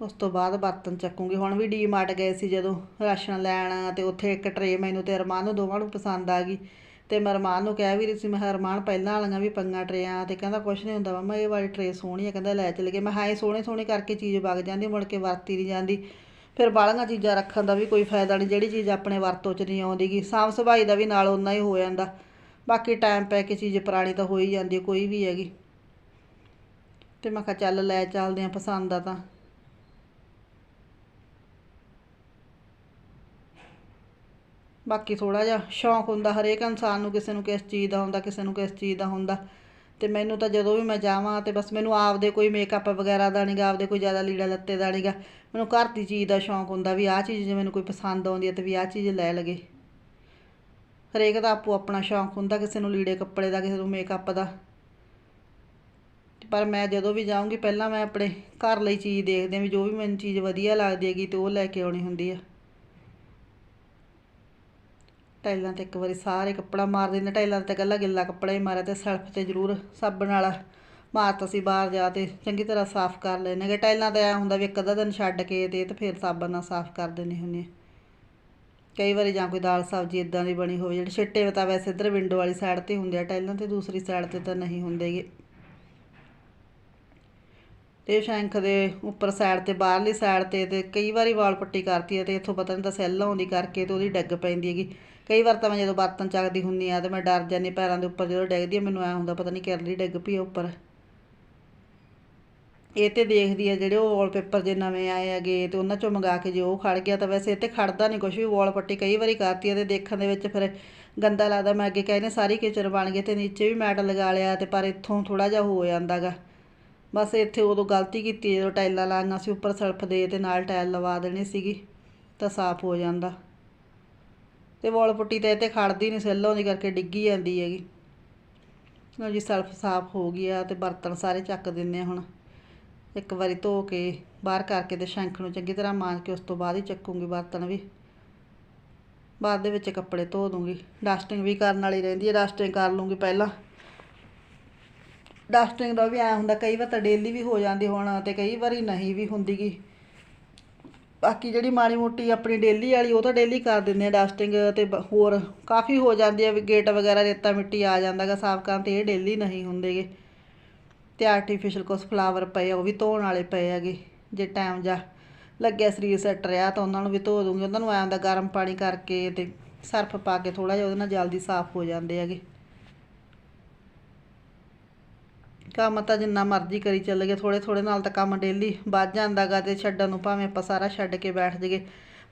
ਉਸ ਤੋਂ ਬਾਅਦ ਬਰਤਨ ਚੱਕੂਗੀ। ਹੁਣ ਵੀ ਡੀਮਾਰਟ ਗਏ ਸੀ ਜਦੋਂ ਰਾਸ਼ਨ ਲੈਣ ਤੇ ਉੱਥੇ ਇੱਕ ਟਰੇ ਮੈਨੂੰ ਤੇ ਅਰਮਾਨ ਨੂੰ ਦੋਵਾਂ ਨੂੰ ਪਸੰਦ ਆ ਗਈ। ਤੇ ਮੈਂ ਰਮਾਨ ਨੂੰ ਕਹਿ ਵੀ ਰਹੀ ਸੀ, ਮੈਂ ਕਿਹਾ ਅਰਮਾਨ ਪਹਿਲਾਂ ਵਾਲੀਆਂ ਵੀ ਪੰਗਾ ਟਰੇਆਂ ਤੇ ਕਹਿੰਦਾ ਕੁਛ ਨਹੀਂ ਹੁੰਦਾ ਮਮਾ, ਇਹ ਵਾਲੀ ਟਰੇ ਸੋਹਣੀ ਆ, ਕਹਿੰਦਾ ਲੈ ਚਲੇ ਗਏ। ਮੈਂ ਹਾਂ ਸੋਹਣੇ ਸੋਹਣੇ ਕਰਕੇ ਚੀਜ਼ ਵਗ ਜਾਂਦੀ, ਮੁੜ ਕੇ ਵਰਤੀ ਨਹੀਂ ਜਾਂਦੀ। ਫਿਰ ਬਾਹਲੀਆਂ ਚੀਜ਼ਾਂ ਰੱਖਣ ਦਾ ਵੀ ਕੋਈ ਫਾਇਦਾ ਨਹੀਂ, ਜਿਹੜੀ ਚੀਜ਼ ਆਪਣੇ ਵਰਤੋਂ 'ਚ ਨਹੀਂ ਆਉਂਦੀਗੀ, ਸਾਫ਼ ਸਫ਼ਾਈ ਦਾ ਵੀ ਨਾਲ ਓਨਾ ਹੀ ਹੋ ਜਾਂਦਾ। ਬਾਕੀ ਟਾਈਮ ਪੈ ਕੇ ਚੀਜ਼ ਪੁਰਾਣੀ ਤਾਂ ਹੋ ਹੀ ਜਾਂਦੀ ਕੋਈ ਵੀ ਹੈਗੀ। ਤੇ ਮੈਂ ਕਿਹਾ ਚੱਲ ਲੈ ਚੱਲਦੇ ਆ, ਪਸੰਦ ਆ ਤਾਂ। ਬਾਕੀ ਥੋੜਾ ਜਿਹਾ ਸ਼ੌਂਕ ਹੁੰਦਾ ਹਰੇਕ ਇਨਸਾਨ ਨੂੰ ਕਿਸੇ ਨੂੰ ਕਿਸ ਚੀਜ਼ ਦਾ ਹੁੰਦਾ, ਕਿਸੇ ਨੂੰ ਕਿਸ ਚੀਜ਼ ਦਾ ਹੁੰਦਾ। ਤੇ ਮੈਨੂੰ ਤਾਂ ਜਦੋਂ ਵੀ ਮੈਂ ਜਾਵਾਂ ਤੇ ਬਸ ਮੈਨੂੰ ਆਪਦੇ ਕੋਈ ਮੇਕਅਪ ਵਗੈਰਾ ਦਾ ਨਹੀਂਗਾ ਆਪਦੇ ਕੋਈ ਜ਼ਿਆਦਾ ਲੀੜਾ ਲੱਤੇ ਦਾ ਨਹੀਂਗਾ ਮੈਨੂੰ ਘਰ ਦੀ ਚੀਜ਼ ਦਾ ਸ਼ੌਂਕ ਹੁੰਦਾ ਵੀ ਆਹ ਚੀਜ਼ ਜੇ ਮੈਨੂੰ ਕੋਈ ਪਸੰਦ ਆਉਂਦੀ ਹੈ ਤੇ ਵੀ ਆਹ ਚੀਜ਼ ਲੈ ਲਗੇ ਹਰੇਕ ਦਾ ਆਪੋ ਆਪਣਾ ਸ਼ੌਂਕ ਹੁੰਦਾ, ਕਿਸੇ ਨੂੰ ਲੀੜੇ ਕੱਪੜੇ ਦਾ, ਕਿਸੇ ਨੂੰ ਮੇਕਅਪ ਦਾ। ਪਰ ਮੈਂ ਜਦੋਂ ਵੀ ਜਾਊਂਗੀ, ਪਹਿਲਾਂ ਮੈਂ ਆਪਣੇ ਘਰ ਲਈ ਚੀਜ਼ ਦੇਖਦੇ ਵੀ ਜੋ ਵੀ ਮੈਨੂੰ ਚੀਜ਼ ਵਧੀਆ ਲੱਗਦੀ ਹੈਗੀ ਤੇ ਉਹ ਲੈ ਕੇ ਆਉਣੀ ਹੁੰਦੀ ਆ। ਟਾਈਲਾਂ ਤੇ ਇੱਕ ਵਾਰੀ ਸਾਰੇ ਕੱਪੜਾ ਮਾਰ ਦਿੰਦੇ, ਟਾਈਲਾਂ ਤੇ ਇਕੱਲਾ ਗਿੱਲਾ ਕੱਪੜਾ ਹੀ ਮਾਰਿਆ ਤੇ ਸੈਲਫ ਤੇ ਜ਼ਰੂਰ ਸਾਬਣ ਵਾਲਾ ਮਾਰਤਾ ਸੀ ਬਾਹਰ ਜਾ ਤੇ ਚੰਗੀ ਤਰ੍ਹਾਂ ਸਾਫ਼ ਕਰ ਲੈਣਗੇ ਟਾਈਲਾਂ ਤੇ ਐ ਹੁੰਦਾ ਵੀ ਇੱਕ ਅੱਧਾ ਦਿਨ ਛੱਡ ਕੇ ਤੇ ਤੇ ਫਿਰ ਸਾਬਣ ਨਾਲ ਸਾਫ਼ ਕਰ ਦਿੰਦੇ ਹੁੰਦੇ ਕਈ ਵਾਰੀ ਜਾਂ ਕੋਈ ਦਾਲ ਸਬਜ਼ੀ ਇਦਾਂ ਦੀ ਬਣੀ ਹੋਵੇ, ਜਿਹੜੇ ਛਿੱਟੇ ਤਾਂ ਵੈਸੇ ਇੱਧਰ ਵਿੰਡੋ ਵਾਲੀ ਸਾਈਡ ਤੇ ਹੁੰਦੇ ਆ, ਟਾਈਲਾਂ ਤੇ ਦੂਸਰੀ ਸਾਈਡ ਤੇ ਤਾਂ ਨਹੀਂ ਹੁੰਦੇਗੇ ਤੇ ਸ਼ੈਂਖ ਦੇ ਉੱਪਰ ਸਾਈਡ ਤੇ, ਬਾਹਰਲੀ ਸਾਈਡ ਤੇ ਤੇ ਕਈ ਵਾਰੀ ਵਾਲ ਪੱਟੀ ਕਰਤੀ ਹੈ ਤੇ ਇੱਥੋਂ ਪਤਾ ਨਹੀਂ ਤਾਂ ਸੈੱਲ ਆਉਂਦੀ ਕਰਕੇ ਤੇ ਉਹਦੀ ਡੱਗ ਪੈਂਦੀ ਹੈਗੀ। ਕਈ ਵਾਰ ਤਾਂ ਮੈਂ ਜਦੋਂ ਬਰਤਨ ਚੱਕਦੀ ਹੁੰਨੀ ਆ ਤੇ ਮੈਂ ਡਰ ਜਾਂਦੀ ਪੈਰਾਂ ਦੇ ਉੱਪਰ ਜਦੋਂ ਡਿੱਗਦੀ ਆ ਮੈਨੂੰ ਐ ਹੁੰਦਾ ਪਤਾ ਨਹੀਂ ਕਿਰਲੀ ਡਿੱਗ ਪਈ ਆ ਉੱਪਰ। ਇਹ ਤੇ ਦੇਖਦੀ ਆ ਜਿਹੜੇ ਉਹ ਵਾਲਪੇਪਰ ਜੇ ਨਵੇਂ ਆਏ ਹੈਗੇ ਤੇ ਉਹਨਾਂ ਚੋਂ ਮੰਗਾ ਕੇ ਜੇ ਉਹ ਖੜ ਗਿਆ ਤਾਂ ਵੈਸੇ ਇਹ ਤੇ ਖੜਦਾ ਨਹੀਂ ਕੁਝ ਵੀ ਵਾਲ ਪੱਟੀ ਕਈ ਵਾਰੀ ਕਰਤੀ ਆ ਤੇ ਦੇਖਣ ਦੇ ਵਿੱਚ ਫਿਰ ਗੰਦਾ ਲੱਗਦਾ। ਮੈਂ ਅੱਗੇ ਕਹਿੰਦੇ ਸਾਰੀ ਕਿਚਨ ਬਣ ਗਈ ਤੇ ਨੀਚੇ ਵੀ ਮੈਟ ਲਗਾ ਲਿਆ ਤੇ ਪਰ ਇੱਥੋਂ ਥੋੜਾ ਜਿਹਾ ਹੋ ਜਾਂਦਾਗਾ ਬਸ ਇੱਥੇ ਉਦੋਂ ਗਲਤੀ ਕੀਤੀ ਜਦੋਂ ਟਾਈਲਾਂ ਲਾਈਆਂ ਸੀ, ਉੱਪਰ ਸਲਫ ਦੇ ਤੇ ਨਾਲ ਟਾਇਲ ਲਵਾ ਦੇਣੀ ਸੀਗੀ ਤਾਂ ਸਾਫ਼ ਹੋ ਜਾਂਦਾ। ਤੇ ਵਾਲ ਪੁੱਟੀ ਤੇ ਇੱਥੇ ਖੜਦੀ ਨਹੀਂ ਸੈੱਲੋਂ ਦੀ ਕਰਕੇ ਡਿੱਗੀ ਜਾਂਦੀ ਹੈਗੀ। ਲਓ ਜੀ, ਸਲਫ ਸਾਫ਼ ਹੋ ਗਿਆ ਤੇ ਬਰਤਨ ਸਾਰੇ ਚੱਕ ਦਿੰਨੇ ਹੁਣ। ਇੱਕ ਵਾਰੀ ਧੋ ਕੇ ਬਾਹਰ ਕਰਕੇ ਤੇ ਸ਼ੰਖ ਨੂੰ ਚੰਗੀ ਤਰ੍ਹਾਂ ਮਾਂਜ ਕੇ ਉਸ ਤੋਂ ਬਾਅਦ ਹੀ ਚੱਕੂੰਗੀ ਬਰਤਨ ਵੀ। ਬਾਅਦ ਦੇ ਵਿੱਚ ਕੱਪੜੇ ਧੋ ਦੂੰਗੀ। ਡਸਟਿੰਗ ਵੀ ਕਰਨ ਵਾਲੀ ਰਹਿੰਦੀ ਹੈ ਡਸਟਿੰਗ ਕਰ ਲੂੰਗੀ ਪਹਿਲਾਂ। ਡਸਟਿੰਗ ਦਾ ਵੀ ਐ ਹੁੰਦਾ, ਕਈ ਵਾਰ ਤਾਂ ਡੇਲੀ ਵੀ ਹੋ ਜਾਂਦੀ, ਹੁਣ ਤੇ ਕਈ ਵਾਰੀ ਨਹੀਂ ਵੀ ਹੁੰਦੀਗੀ। ਬਾਕੀ ਜਿਹੜੀ ਮਾੜੀ ਮੋਟੀ ਆਪਣੀ ਡੇਲੀ ਵਾਲੀ, ਉਹ ਤਾਂ ਡੇਲੀ ਕਰ ਦਿੰਦੇ ਆ ਡਸਟਿੰਗ ਤੇ ਬ- ਹੋਰ ਕਾਫੀ ਹੋ ਜਾਂਦੀ ਆ ਵੀ ਗੇਟ ਵਗੈਰਾ ਰੇਤਾ ਮਿੱਟੀ ਆ ਜਾਂਦਾਗਾ ਸਾਫ਼ ਕਰਨ ਤੇ ਇਹ ਡੇਲੀ ਨਹੀਂ ਹੁੰਦੇਗੇ ਤੇ ਆਰਟੀਫੀਸ਼ੀਅਲ ਕੁਛ ਫਲਾਵਰ ਪਏ ਆ, ਉਹ ਵੀ ਧੋਣ ਵਾਲੇ ਪਏ ਹੈਗੇ, ਜੇ ਟਾਈਮ ਜਾ ਲੱਗਿਆ ਸਰੀਰ ਸੈੱਟ ਰਿਹਾ ਤਾਂ ਉਹਨਾਂ ਨੂੰ ਵੀ ਧੋ ਦੂੰਗੀ। ਉਹਨਾਂ ਨੂੰ ਐਂ ਹੁੰਦਾ ਗਰਮ ਪਾਣੀ ਕਰਕੇ ਤੇ ਸਰਫ ਪਾ ਕੇ ਥੋੜਾ ਜਿਹਾ ਉਹਦੇ ਨਾਲ ਜਲਦੀ ਸਾਫ਼ ਹੋ ਜਾਂਦੇ ਹੈਗੇ। ਕੰਮ ਤਾਂ ਜਿੰਨਾ ਮਰਜ਼ੀ ਕਰੀ ਚੱਲ ਗਏ ਥੋੜੇ ਥੋੜੇ ਨਾਲ ਤਾਂ ਕੰਮ ਡੇਲੀ ਵੱਧ ਜਾਂਦਾਗਾ ਤੇ ਛੱਡਣ ਨੂੰ ਭਾਵੇਂ ਆਪਾਂ ਸਾਰਾ ਛੱਡ ਕੇ ਬੈਠ ਜਾਈਏ।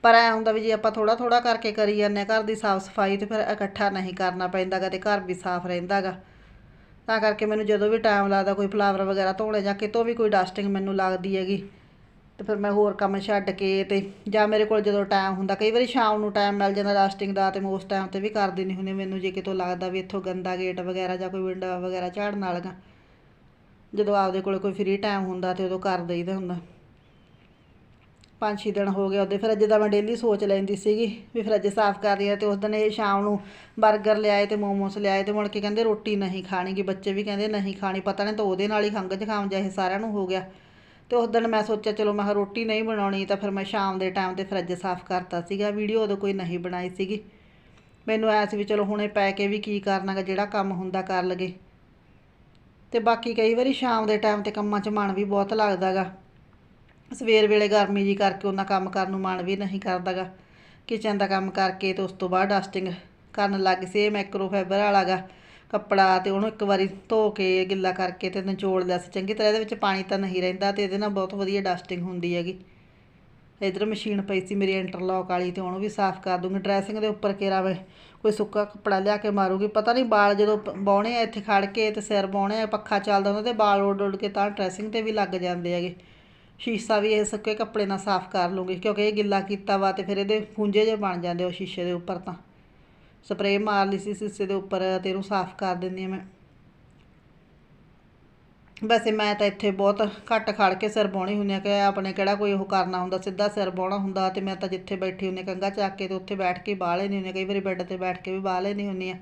ਪਰ ਐ ਹੁੰਦਾ ਵੀ ਜੇ ਆਪਾਂ ਥੋੜਾ ਥੋੜਾ ਕਰਕੇ ਕਰੀ ਜਾਂਦੇ ਹਾਂ, ਘਰ ਦੀ ਸਾਫ਼ ਸਫ਼ਾਈ ਤੇ ਫਿਰ ਇਕੱਠਾ ਨਹੀਂ ਕਰਨਾ ਪੈਂਦਾਗਾ ਤੇ ਘਰ ਵੀ ਸਾਫ਼ ਰਹਿੰਦਾਗਾ। ਤਾਂ ਕਰਕੇ ਮੈਨੂੰ ਜਦੋਂ ਵੀ ਟਾਈਮ ਲੱਗਦਾ, ਕੋਈ ਫਲਾਵਰ ਵਗੈਰਾ ਧੋਣੇ ਜਾਂ ਕਿਤੋਂ ਵੀ ਕੋਈ ਡਸਟਿੰਗ ਮੈਨੂੰ ਲੱਗਦੀ ਹੈਗੀ, ਤੇ ਫਿਰ ਮੈਂ ਹੋਰ ਕੰਮ ਛੱਡ ਕੇ ਤੇ ਜਾਂ ਮੇਰੇ ਕੋਲ ਜਦੋਂ ਟਾਈਮ ਹੁੰਦਾ, ਕਈ ਵਾਰੀ ਸ਼ਾਮ ਨੂੰ ਟਾਈਮ ਮਿਲ ਜਾਂਦਾ ਡਸਟਿੰਗ ਦਾ ਤੇ ਮੈਂ ਉਸ ਟਾਈਮ ਤੇ ਵੀ ਕਰਦੀ ਨਹੀਂ ਹੁੰਦੀ। ਮੈਨੂੰ ਜੇ ਕਿਤੋਂ ਲੱਗਦਾ ਵੀ ਇੱਥੋਂ ਗੰਦਾ ਗੇਟ ਵਗੈਰਾ ਜਾਂ ਕੋਈ ਵਿੰਡੋ ਵਗੈਰਾ ਝਾੜਨ ਵਾਲੀਆਂ ਜਦੋਂ ਆਪਦੇ ਕੋਲ ਕੋਈ ਫ੍ਰੀ ਟਾਈਮ ਹੁੰਦਾ ਤੇ ਉਦੋਂ ਕਰ ਦਈਦਾ ਹੁੰਦਾ। ਪੰਜ ਛੇ ਦਿਨ ਹੋ ਗਏ ਉਹਦੇ, ਫਿਰ ਅੱਜ ਦਾ ਮੈਂ ਡੇਲੀ ਸੋਚ ਲੈਂਦੀ ਸੀਗੀ ਵੀ ਫਿਰ ਅੱਜ ਸਾਫ਼ ਕਰ ਰਹੀ ਆ ਤੇ ਉਸ ਦਿਨ ਇਹ ਸ਼ਾਮ ਨੂੰ 버ਗਰ ਲਿਆਏ ਤੇ ਮੋਮੋਸ ਲਿਆਏ ਤੇ ਮੁੜ ਕੇ ਕਹਿੰਦੇ ਰੋਟੀ ਨਹੀਂ ਖਾਣੀ ਗੀ, ਬੱਚੇ ਵੀ ਕਹਿੰਦੇ ਨਹੀਂ ਖਾਣੀ, ਪਤਾ ਨਹੀਂ ਤਾਂ ਉਹਦੇ ਨਾਲ ਹੀ ਖੰਘ ਜ਼ੁਕਾਮ ਜਿਹਾ ਇਹ ਸਾਰਿਆਂ ਨੂੰ ਹੋ ਗਿਆ। ਤੇ ਉਸ ਦਿਨ ਮੈਂ ਸੋਚਿਆ ਚਲੋ ਮੈਂ ਕਿਹਾ ਰੋਟੀ ਨਹੀਂ ਬਣਾਉਣੀ ਤਾਂ ਫਿਰ ਮੈਂ ਸ਼ਾਮ ਦੇ ਟਾਈਮ ਤੇ ਫਰਿੱਜ ਸਾਫ਼ ਕਰਤਾ ਸੀਗਾ, ਵੀਡੀਓ ਉਦੋਂ ਕੋਈ ਨਹੀਂ ਬਣਾਈ ਸੀਗੀ। ਮੈਨੂੰ ਐਸ ਵੀ ਚਲੋ ਹੁਣੇ ਪੈ ਕੇ ਵੀ ਕੀ ਕਰਨਾਗਾ ਜਿਹੜਾ ਕੰਮ ਹੁੰਦਾ ਕਰ ਲਗੇ ਤੇ ਬਾਕੀ ਕਈ ਵਾਰੀ ਸ਼ਾਮ ਦੇ ਟਾਈਮ ਤੇ ਕੰਮਾਂ 'ਚ ਮਨ ਵੀ ਬਹੁਤ ਲੱਗਦਾਗਾ। ਸਵੇਰ ਵੇਲੇ ਗਰਮੀ ਜੀ ਕਰਕੇ ਉਹਨਾਂ ਕੰਮ ਕਰਨ ਨੂੰ ਮਨ ਵੀ ਨਹੀਂ ਕਰਦਾਗਾ। ਕਿਚਨ ਦਾ ਕੰਮ ਕਰਕੇ ਤੇ ਉਸ ਤੋਂ ਬਾਅਦ ਡਸਟਿੰਗ ਕਰਨ ਲੱਗ ਸੀ ਇਹ ਮਾਈਕਰੋਫਾਈਬਰ ਵਾਲਾਗਾ। ਕੱਪੜਾ ਤੇ ਉਹਨੂੰ ਇੱਕ ਵਾਰੀ ਧੋ ਕੇ ਗਿੱਲਾ ਕਰਕੇ ਤੇ ਨਿਚੋੜ ਲਿਆ ਸੀ। ਚੰਗੀ ਤਰ੍ਹਾਂ ਇਹਦੇ ਵਿੱਚ ਪਾਣੀ ਤਾਂ ਨਹੀਂ ਰਹਿੰਦਾ ਤੇ ਇਹਦੇ ਨਾਲ ਬਹੁਤ ਵਧੀਆ ਡਸਟਿੰਗ ਹੁੰਦੀ ਹੈਗੀ। ਇਧਰ ਮਸ਼ੀਨ ਪਈ ਸੀ ਮੇਰੀ ਇੰਟਰਲੌਕ ਵਾਲੀ ਤੇ ਉਹਨੂੰ ਵੀ ਸਾਫ਼ ਕਰ ਦੂੰਗੀ। ਡਰੈਸਿੰਗ ਦੇ ਉੱਪਰ ਕੇਰਾ ਵੇ ਕੋਈ ਸੁੱਕਾ ਕੱਪੜਾ ਲਿਆ ਕੇ ਮਾਰੂਗੀ। ਪਤਾ ਨਹੀਂ ਬਾਲ ਜਦੋਂ ਪ- ਆ, ਇੱਥੇ ਖੜ ਕੇ ਤੇ ਸਿਰ ਬਾਹੁਣੇ ਆ, ਪੱਖਾ ਚੱਲਦਾ ਉਹਨਾਂ ਦੇ ਬਾਲ ਉੱਡ ਉੱਡ ਕੇ ਤਾਂ ਡਰੈਸਿੰਗ ਤੇ ਵੀ ਲੱਗ ਜਾਂਦੇ ਹੈਗੇ। ਸ਼ੀਸ਼ਾ ਵੀ ਇਹ ਸੁੱਕੇ ਕੱਪੜੇ ਨਾਲ ਸਾਫ਼ ਕਰ ਲੂੰਗੀ, ਕਿਉਂਕਿ ਇਹ ਗਿੱਲਾ ਕੀਤਾ ਵਾ ਤੇ ਫਿਰ ਇਹਦੇ ਖੁੰਝੇ ਜਿਹੇ ਬਣ ਜਾਂਦੇ ਉਹ ਸ਼ੀਸ਼ੇ ਦੇ ਉੱਪਰ ਤਾਂ। ਸਪਰੇਅ ਮਾਰ ਲਈ ਸੀ, ਸ਼ੀਸ਼ੇ ਦੇ ਉੱਪਰ, ਤੇ ਇਹਨੂੰ ਸਾਫ਼ ਕਰ ਦਿੰਦੀ ਹਾਂ ਮੈਂ। ਵੈਸੇ ਮੈਂ ਤਾਂ ਇੱਥੇ ਬਹੁਤ ਘੱਟ ਖੜ ਕੇ ਸਿਰ ਬਾਉਣੀ ਹੁੰਦੀ ਆ ਕਿ ਆਪਣੇ ਕਿਹੜਾ ਕੋਈ ਉਹ ਕਰਨਾ ਹੁੰਦਾ, ਸਿੱਧਾ ਸਿਰ ਬਾਉਣਾ ਹੁੰਦਾ ਤੇ ਮੈਂ ਤਾਂ ਜਿੱਥੇ ਬੈਠੀ ਹੁੰਦੀ ਕੰਗਾ ਚੱਕ ਕੇ ਤੇ ਉੱਥੇ ਬੈਠ ਕੇ ਬਾਹ ਲੈਣੀ ਹੁੰਦੀ ਹਾਂ। ਕਈ ਵਾਰੀ ਬੈੱਡ ਤੇ ਬੈਠ ਕੇ ਵੀ ਬਾਹ ਲੈਣੀ ਹੁੰਦੀ ਆ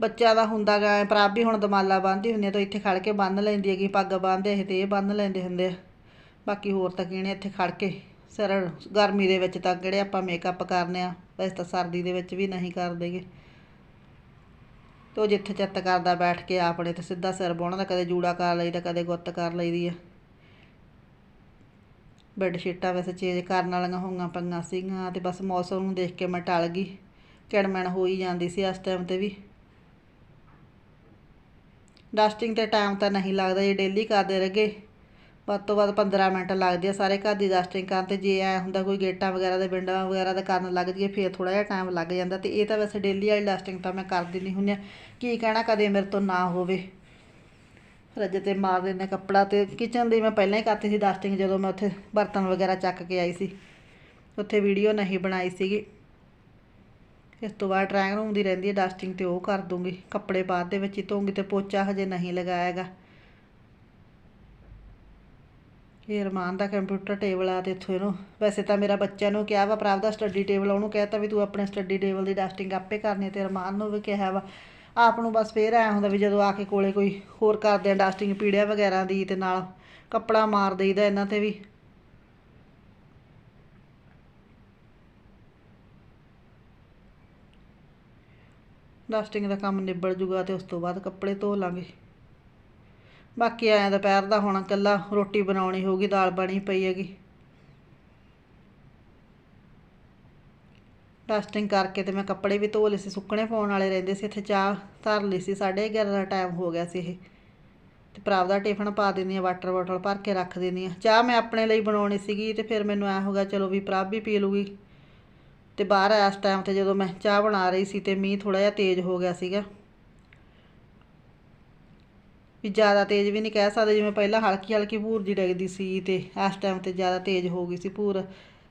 ਬੱਚਿਆਂ ਦਾ ਹੁੰਦਾ ਗਾ ਪ੍ਰਭ ਵੀ ਹੁਣ ਦਮਾਲਾ ਬੰਨ੍ਹਦੀ ਹੁੰਦੀ ਆ ਤਾਂ ਇੱਥੇ ਖੜ ਕੇ ਬੰਨ੍ਹ ਲੈਂਦੀ ਹੈਗੀ, ਪੱਗ ਬੰਨ੍ਹਦੇ ਇਹ ਤੇ ਇਹ ਬੰਨ੍ਹ ਲੈਂਦੇ ਹੁੰਦੇ ਆ ਬਾਕੀ ਹੋਰ ਤਾਂ ਕਿਹਨੇ ਇੱਥੇ ਖੜ ਕੇ, ਸਿਰ ਗਰਮੀ ਦੇ ਵਿੱਚ ਤਾਂ ਕਿਹੜੇ ਆਪਾਂ ਮੇਕਅਪ ਕਰਨੇ ਆ, ਵੈਸੇ ਤਾਂ ਸਰਦੀ ਦੇ ਵਿੱਚ ਵੀ ਨਹੀਂ ਕਰਦੇਗੇ ਤੇ ਉਹ ਜਿੱਥੇ ਚਿੱਤ ਕਰਦਾ ਬੈਠ ਕੇ ਆਪਣੇ ਤੇ ਸਿੱਧਾ ਸਿਰ ਬਾਉਣਾ ਦਾ ਕਦੇ ਜੂੜਾ ਕਰ ਲਈਦਾ ਕਦੇ ਗੁੱਤ ਕਰ ਲਈਦੀ ਆ। ਬੈੱਡ ਸ਼ੀਟਾਂ ਵੈਸੇ ਚੇਂਜ ਕਰਨ ਵਾਲੀਆਂ ਹੋਈਆਂ ਪਈਆਂ ਸੀਗੀਆਂ ਤੇ ਬਸ ਮੌਸਮ ਨੂੰ ਦੇਖ ਕੇ ਮੈਂ ਟਲ ਗਈ। ਕਿੜਮਣ ਹੋਈ ਜਾਂਦੀ ਸੀ ਇਸ ਟਾਈਮ ਤੇ ਵੀ। ਡਸਟਿੰਗ ਤੇ ਟਾਈਮ ਤਾਂ ਨਹੀਂ ਲੱਗਦਾ ਜੇ ਡੇਲੀ ਕਰਦੇ ਰਹਗੇ ਵੱਧ ਤੋਂ ਵੱਧ 15 ਮਿੰਟ ਲੱਗਦੇ ਆ ਸਾਰੇ ਘਰ ਦੀ ਡਸਟਿੰਗ ਕਰਨ ਤੇ, ਜੇ ਐਂ ਹੁੰਦਾ ਕੋਈ ਗੇਟਾਂ ਵਗੈਰਾ ਦੇ, ਵਿੰਡੋਆਂ ਵਗੈਰਾ ਦਾ ਕਰਨ ਲੱਗ ਜਾਈਏ, ਫਿਰ ਥੋੜ੍ਹਾ ਜਿਹਾ ਟਾਈਮ ਲੱਗ ਜਾਂਦਾ ਅਤੇ ਇਹ ਤਾਂ ਵੈਸੇ ਡੇਲੀ ਵਾਲੀ ਡਸਟਿੰਗ ਤਾਂ ਮੈਂ ਕਰ ਦਿੰਦੀ ਹੁੰਦੀ ਆ। ਕੀ ਕਹਿਣਾ ਕਦੇ ਮੇਰੇ ਤੋਂ ਨਾ ਹੋਵੇ। ਫਰਿੱਜ ਤੇ ਮਾਰ ਦਿੰਦੇ ਕੱਪੜਾ ਤੇ ਕਿਚਨ ਦੀ ਮੈਂ ਪਹਿਲਾਂ ਹੀ ਕਰਤੀ ਸੀ ਡਸਟਿੰਗ ਜਦੋਂ ਮੈਂ ਉੱਥੇ ਬਰਤਨ ਵਗੈਰਾ ਚੱਕ ਕੇ ਆਈ ਸੀ। ਉੱਥੇ ਵੀਡੀਓ ਨਹੀਂ ਬਣਾਈ ਸੀਗੀ। ਇਸ ਤੋਂ ਬਾਅਦ ਡਰਾਇੰਗ ਰੂਮ ਦੀ ਰਹਿੰਦੀ ਹੈ ਡਸਟਿੰਗ ਤੇ ਉਹ ਕਰ ਦੂੰਗੀ। ਕੱਪੜੇ ਬਾਅਦ ਦੇ ਵਿੱਚ ਹੀ ਧੋਉਂਗੀ ਤੇ ਪੋਚਾ ਹਜੇ ਨਹੀਂ ਲਗਾਇਆਗਾ ਇਹ ਰਮਾਨ ਦਾ ਕੰਪਿਊਟਰ ਟੇਬਲ ਆ ਤੇ ਇੱਥੋਂ ਇਹਨੂੰ, ਵੈਸੇ ਤਾਂ ਮੇਰਾ ਬੱਚਿਆਂ ਨੂੰ ਕਿਹਾ ਵਾ ਪ੍ਰਾਪ ਦਾ ਸਟੱਡੀ ਟੇਬਲ ਉਹਨੂੰ ਕਹਿਤਾ ਵੀ ਤੂੰ ਆਪਣੇ ਸਟੱਡੀ ਟੇਬਲ ਦੀ ਡਸਟਿੰਗ ਆਪੇ ਕਰਨੀ ਹੈ ਤੇ ਰਮਾਨ ਨੂੰ ਵੀ ਕਿਹਾ ਵਾ। ਆਪ ਨੂੰ ਬਸ ਫੇਰ ਐ ਹੁੰਦਾ ਵੀ ਜਦੋਂ ਆ ਕੇ ਕੋਲੇ ਕੋਈ ਹੋਰ ਕਰਦੇ ਆ ਡਸਟਿੰਗ ਪੀੜਿਆ ਵਗੈਰਾ ਦੀ ਤੇ ਨਾਲ ਕੱਪੜਾ ਮਾਰ ਦੇਈਦਾ ਇਹਨਾਂ ਤੇ ਵੀ। ਡਸਟਿੰਗ ਦਾ ਕੰਮ ਨਿਬੜ ਜੂਗਾ ਤੇ ਉਸ ਤੋਂ ਬਾਅਦ ਕੱਪੜੇ ਧੋ ਲਾਂਗੇ। ਬਾਕੀ ਆਇਆ ਦੁਪਹਿਰ ਦਾ ਹੁਣ ਇਕੱਲਾ ਰੋਟੀ ਬਣਾਉਣੀ ਹੋਊਗੀ, ਦਾਲ ਬਣੀ ਪਈ ਹੈਗੀ। ਡਸਟਿੰਗ ਕਰਕੇ ਤੇ ਮੈਂ ਕੱਪੜੇ ਵੀ ਧੋ ਲਏ ਸੀ, ਸੁੱਕਣੇ ਪਾਉਣ ਵਾਲੇ ਰਹਿੰਦੇ ਸੀ, ਇੱਥੇ ਚਾਹ ਧਰ ਲਈ ਸੀ 11:30 ਦਾ ਟਾਈਮ ਹੋ ਗਿਆ ਸੀ ਇਹ। ਤੇ ਭਰਾ ਦਾ ਟਿਫਨ ਪਾ ਦਿੰਦੀ ਆ ਵਾਟਰ ਬੋਟਲ ਭਰ ਕੇ ਰੱਖ ਦਿੰਦੀ ਆ ਚਾਹ ਮੈਂ ਆਪਣੇ ਲਈ ਬਣਾਉਣੀ ਸੀਗੀ ਤੇ ਫਿਰ ਮੈਨੂੰ ਐ ਹੋਗਾ ਚਲੋ ਵੀ ਪ੍ਰਭ ਵੀ ਪੀ ਲੂਗੀ ਤੇ ਬਾਹਰ ਇਸ ਟਾਈਮ ਤੇ ਜਦੋਂ ਮੈਂ ਚਾਹ ਬਣਾ ਰਹੀ ਸੀ ਤੇ ਮੀਂਹ ਥੋੜਾ ਜਿਹਾ ਤੇਜ਼ ਹੋ ਗਿਆ ਸੀਗਾ। ਵੀ ਜ਼ਿਆਦਾ ਤੇਜ਼ ਵੀ ਨਹੀਂ ਕਹਿ ਸਕਦੇ, ਜਿਵੇਂ ਪਹਿਲਾਂ ਹਲਕੀ ਹਲਕੀ ਭੂਰ ਜੀ ਡਿੱਗਦੀ ਸੀ ਤੇ ਇਸ ਟਾਈਮ ਤੇ ਜ਼ਿਆਦਾ ਤੇਜ਼ ਹੋ ਗਈ ਸੀ ਭੂਰ।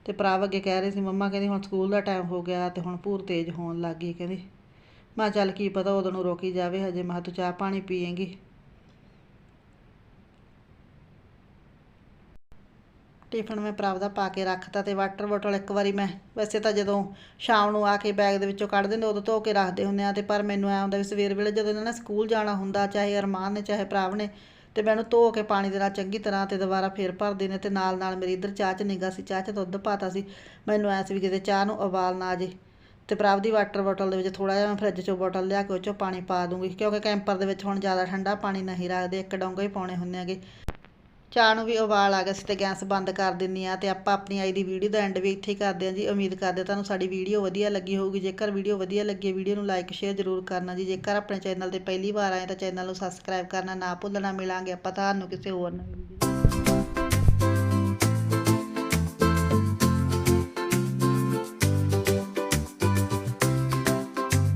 ਤੇ ਭਰਾ ਅੱਗੇ ਕਹਿ ਰਹੇ ਸੀ, ਮੰਮਾ ਕਹਿੰਦੀ ਹੁਣ ਸਕੂਲ ਦਾ ਟਾਈਮ ਹੋ ਗਿਆ ਤੇ ਹੁਣ ਭੂਰ ਤੇਜ਼ ਹੋਣ ਲੱਗ ਗਈ, ਕਹਿੰਦੀ। ਮੈਂ ਕਿਹਾ, ਚੱਲ ਕੀ ਪਤਾ, ਉਦੋਂ ਨੂੰ ਰੋਕੀ ਜਾਵੇ ਹਜੇ, ਮੈਂ ਕਿਹਾ, ਤੂੰ ਚਾਹ ਪਾਣੀ ਪੀਏਂਗੀ। ਟਿਫਨ ਮੈਂ ਪ੍ਰਾਪ ਦਾ ਪਾ ਕੇ ਰੱਖਤਾ ਤੇ ਵਾਟਰ ਬੋਟਲ ਇੱਕ ਵਾਰੀ ਮੈਂ, ਵੈਸੇ ਤਾਂ ਜਦੋਂ ਸ਼ਾਮ ਨੂੰ ਆ ਕੇ ਬੈਗ ਦੇ ਵਿੱਚੋਂ ਕੱਢ ਦਿੰਦੇ, ਉਦੋਂ ਧੋ ਕੇ ਰੱਖਦੇ ਹੁੰਦੇ ਆ ਤੇ ਪਰ ਮੈਨੂੰ ਐ ਹੁੰਦਾ ਵੀ ਸਵੇਰ ਵੇਲੇ ਜਦੋਂ ਇਹਨਾਂ ਨੇ ਸਕੂਲ ਜਾਣਾ ਹੁੰਦਾ, ਚਾਹੇ ਅਰਮਾਨ ਨੇ, ਚਾਹੇ ਪ੍ਰਾਪ ਨੇ, ਤੇ ਮੈਨੂੰ ਧੋ ਕੇ ਪਾਣੀ ਦੇ ਨਾਲ ਚੰਗੀ ਤਰ੍ਹਾਂ ਤੇ ਦੁਬਾਰਾ ਫੇਰ ਭਰਦੇ ਨੇ ਤੇ ਨਾਲ ਨਾਲ ਮੇਰੀ ਇੱਧਰ ਚਾਹ ਚ ਨਿਗਾ ਸੀ, ਚਾਹ ਚ ਦੁੱਧ ਪਾਤਾ ਸੀ, ਮੈਨੂੰ ਐ ਸੀ ਵੀ ਕਿਤੇ ਚਾਹ ਨੂੰ ਉਬਾਲ ਨਾ ਆ ਜੇ। ਤੇ ਪ੍ਰਾਪ ਦੀ ਵਾਟਰ ਬੋਟਲ ਦੇ ਵਿੱਚ ਥੋੜਾ ਜਿਹਾ ਮੈਂ ਫਰਿੱਜ ਚੋਂ ਬੋਟਲ ਲਿਆ ਕੇ ਉਹ ਚੋਂ ਪਾਣੀ ਪਾ ਦੂੰਗੀ, ਕਿਉਂਕਿ ਕੈਂਪਰ ਦੇ ਵਿੱਚ ਹੁਣ ਜ਼ਿਆਦਾ ਠੰਡਾ ਪਾਣੀ ਨਹੀਂ ਰੱਖਦੇ, ਇੱਕ ਡੋਂਗਾ ਹੀ ਪਾਉਣੇ ਹੁੰਦੇ ਆਗੇ ਚਾਹ ਨੂੰ ਵੀ ਉਬਾਲ ਆ ਗਿਆ ਸੀ ਤੇ ਗੈਸ ਬੰਦ ਕਰ ਦਿੰਨੀ ਆ ਤੇ ਆਪਾਂ ਆਪਣੀ ਆਈ ਦੀ ਵੀਡੀਓ ਦਾ ਐਂਡ ਵੀ ਇੱਥੇ ਹੀ ਕਰਦੇ ਹਾਂ ਜੀ। ਉਮੀਦ ਕਰਦੇ ਤੁਹਾਨੂੰ ਸਾਡੀ ਵੀਡੀਓ ਵਧੀਆ ਲੱਗੀ ਹੋਊਗੀ। ਜੇਕਰ ਵੀਡੀਓ ਵਧੀਆ ਲੱਗੀ ਵੀਡੀਓ ਨੂੰ ਲਾਈਕ ਸ਼ੇਅਰ ਜ਼ਰੂਰ ਕਰਨਾ ਜੀ। ਜੇਕਰ ਆਪਣੇ ਚੈਨਲ ਤੇ ਪਹਿਲੀ ਵਾਰ ਆਏ ਤਾਂ ਚੈਨਲ ਨੂੰ ਸਬਸਕ੍ਰਾਈਬ ਕਰਨਾ ਨਾ ਭੁੱਲਣਾ। ਮਿਲਾਂਗੇ ਆਪਾਂ ਤੁਹਾਨੂੰ ਕਿਸੇ ਹੋਰ ਨਵੀਂ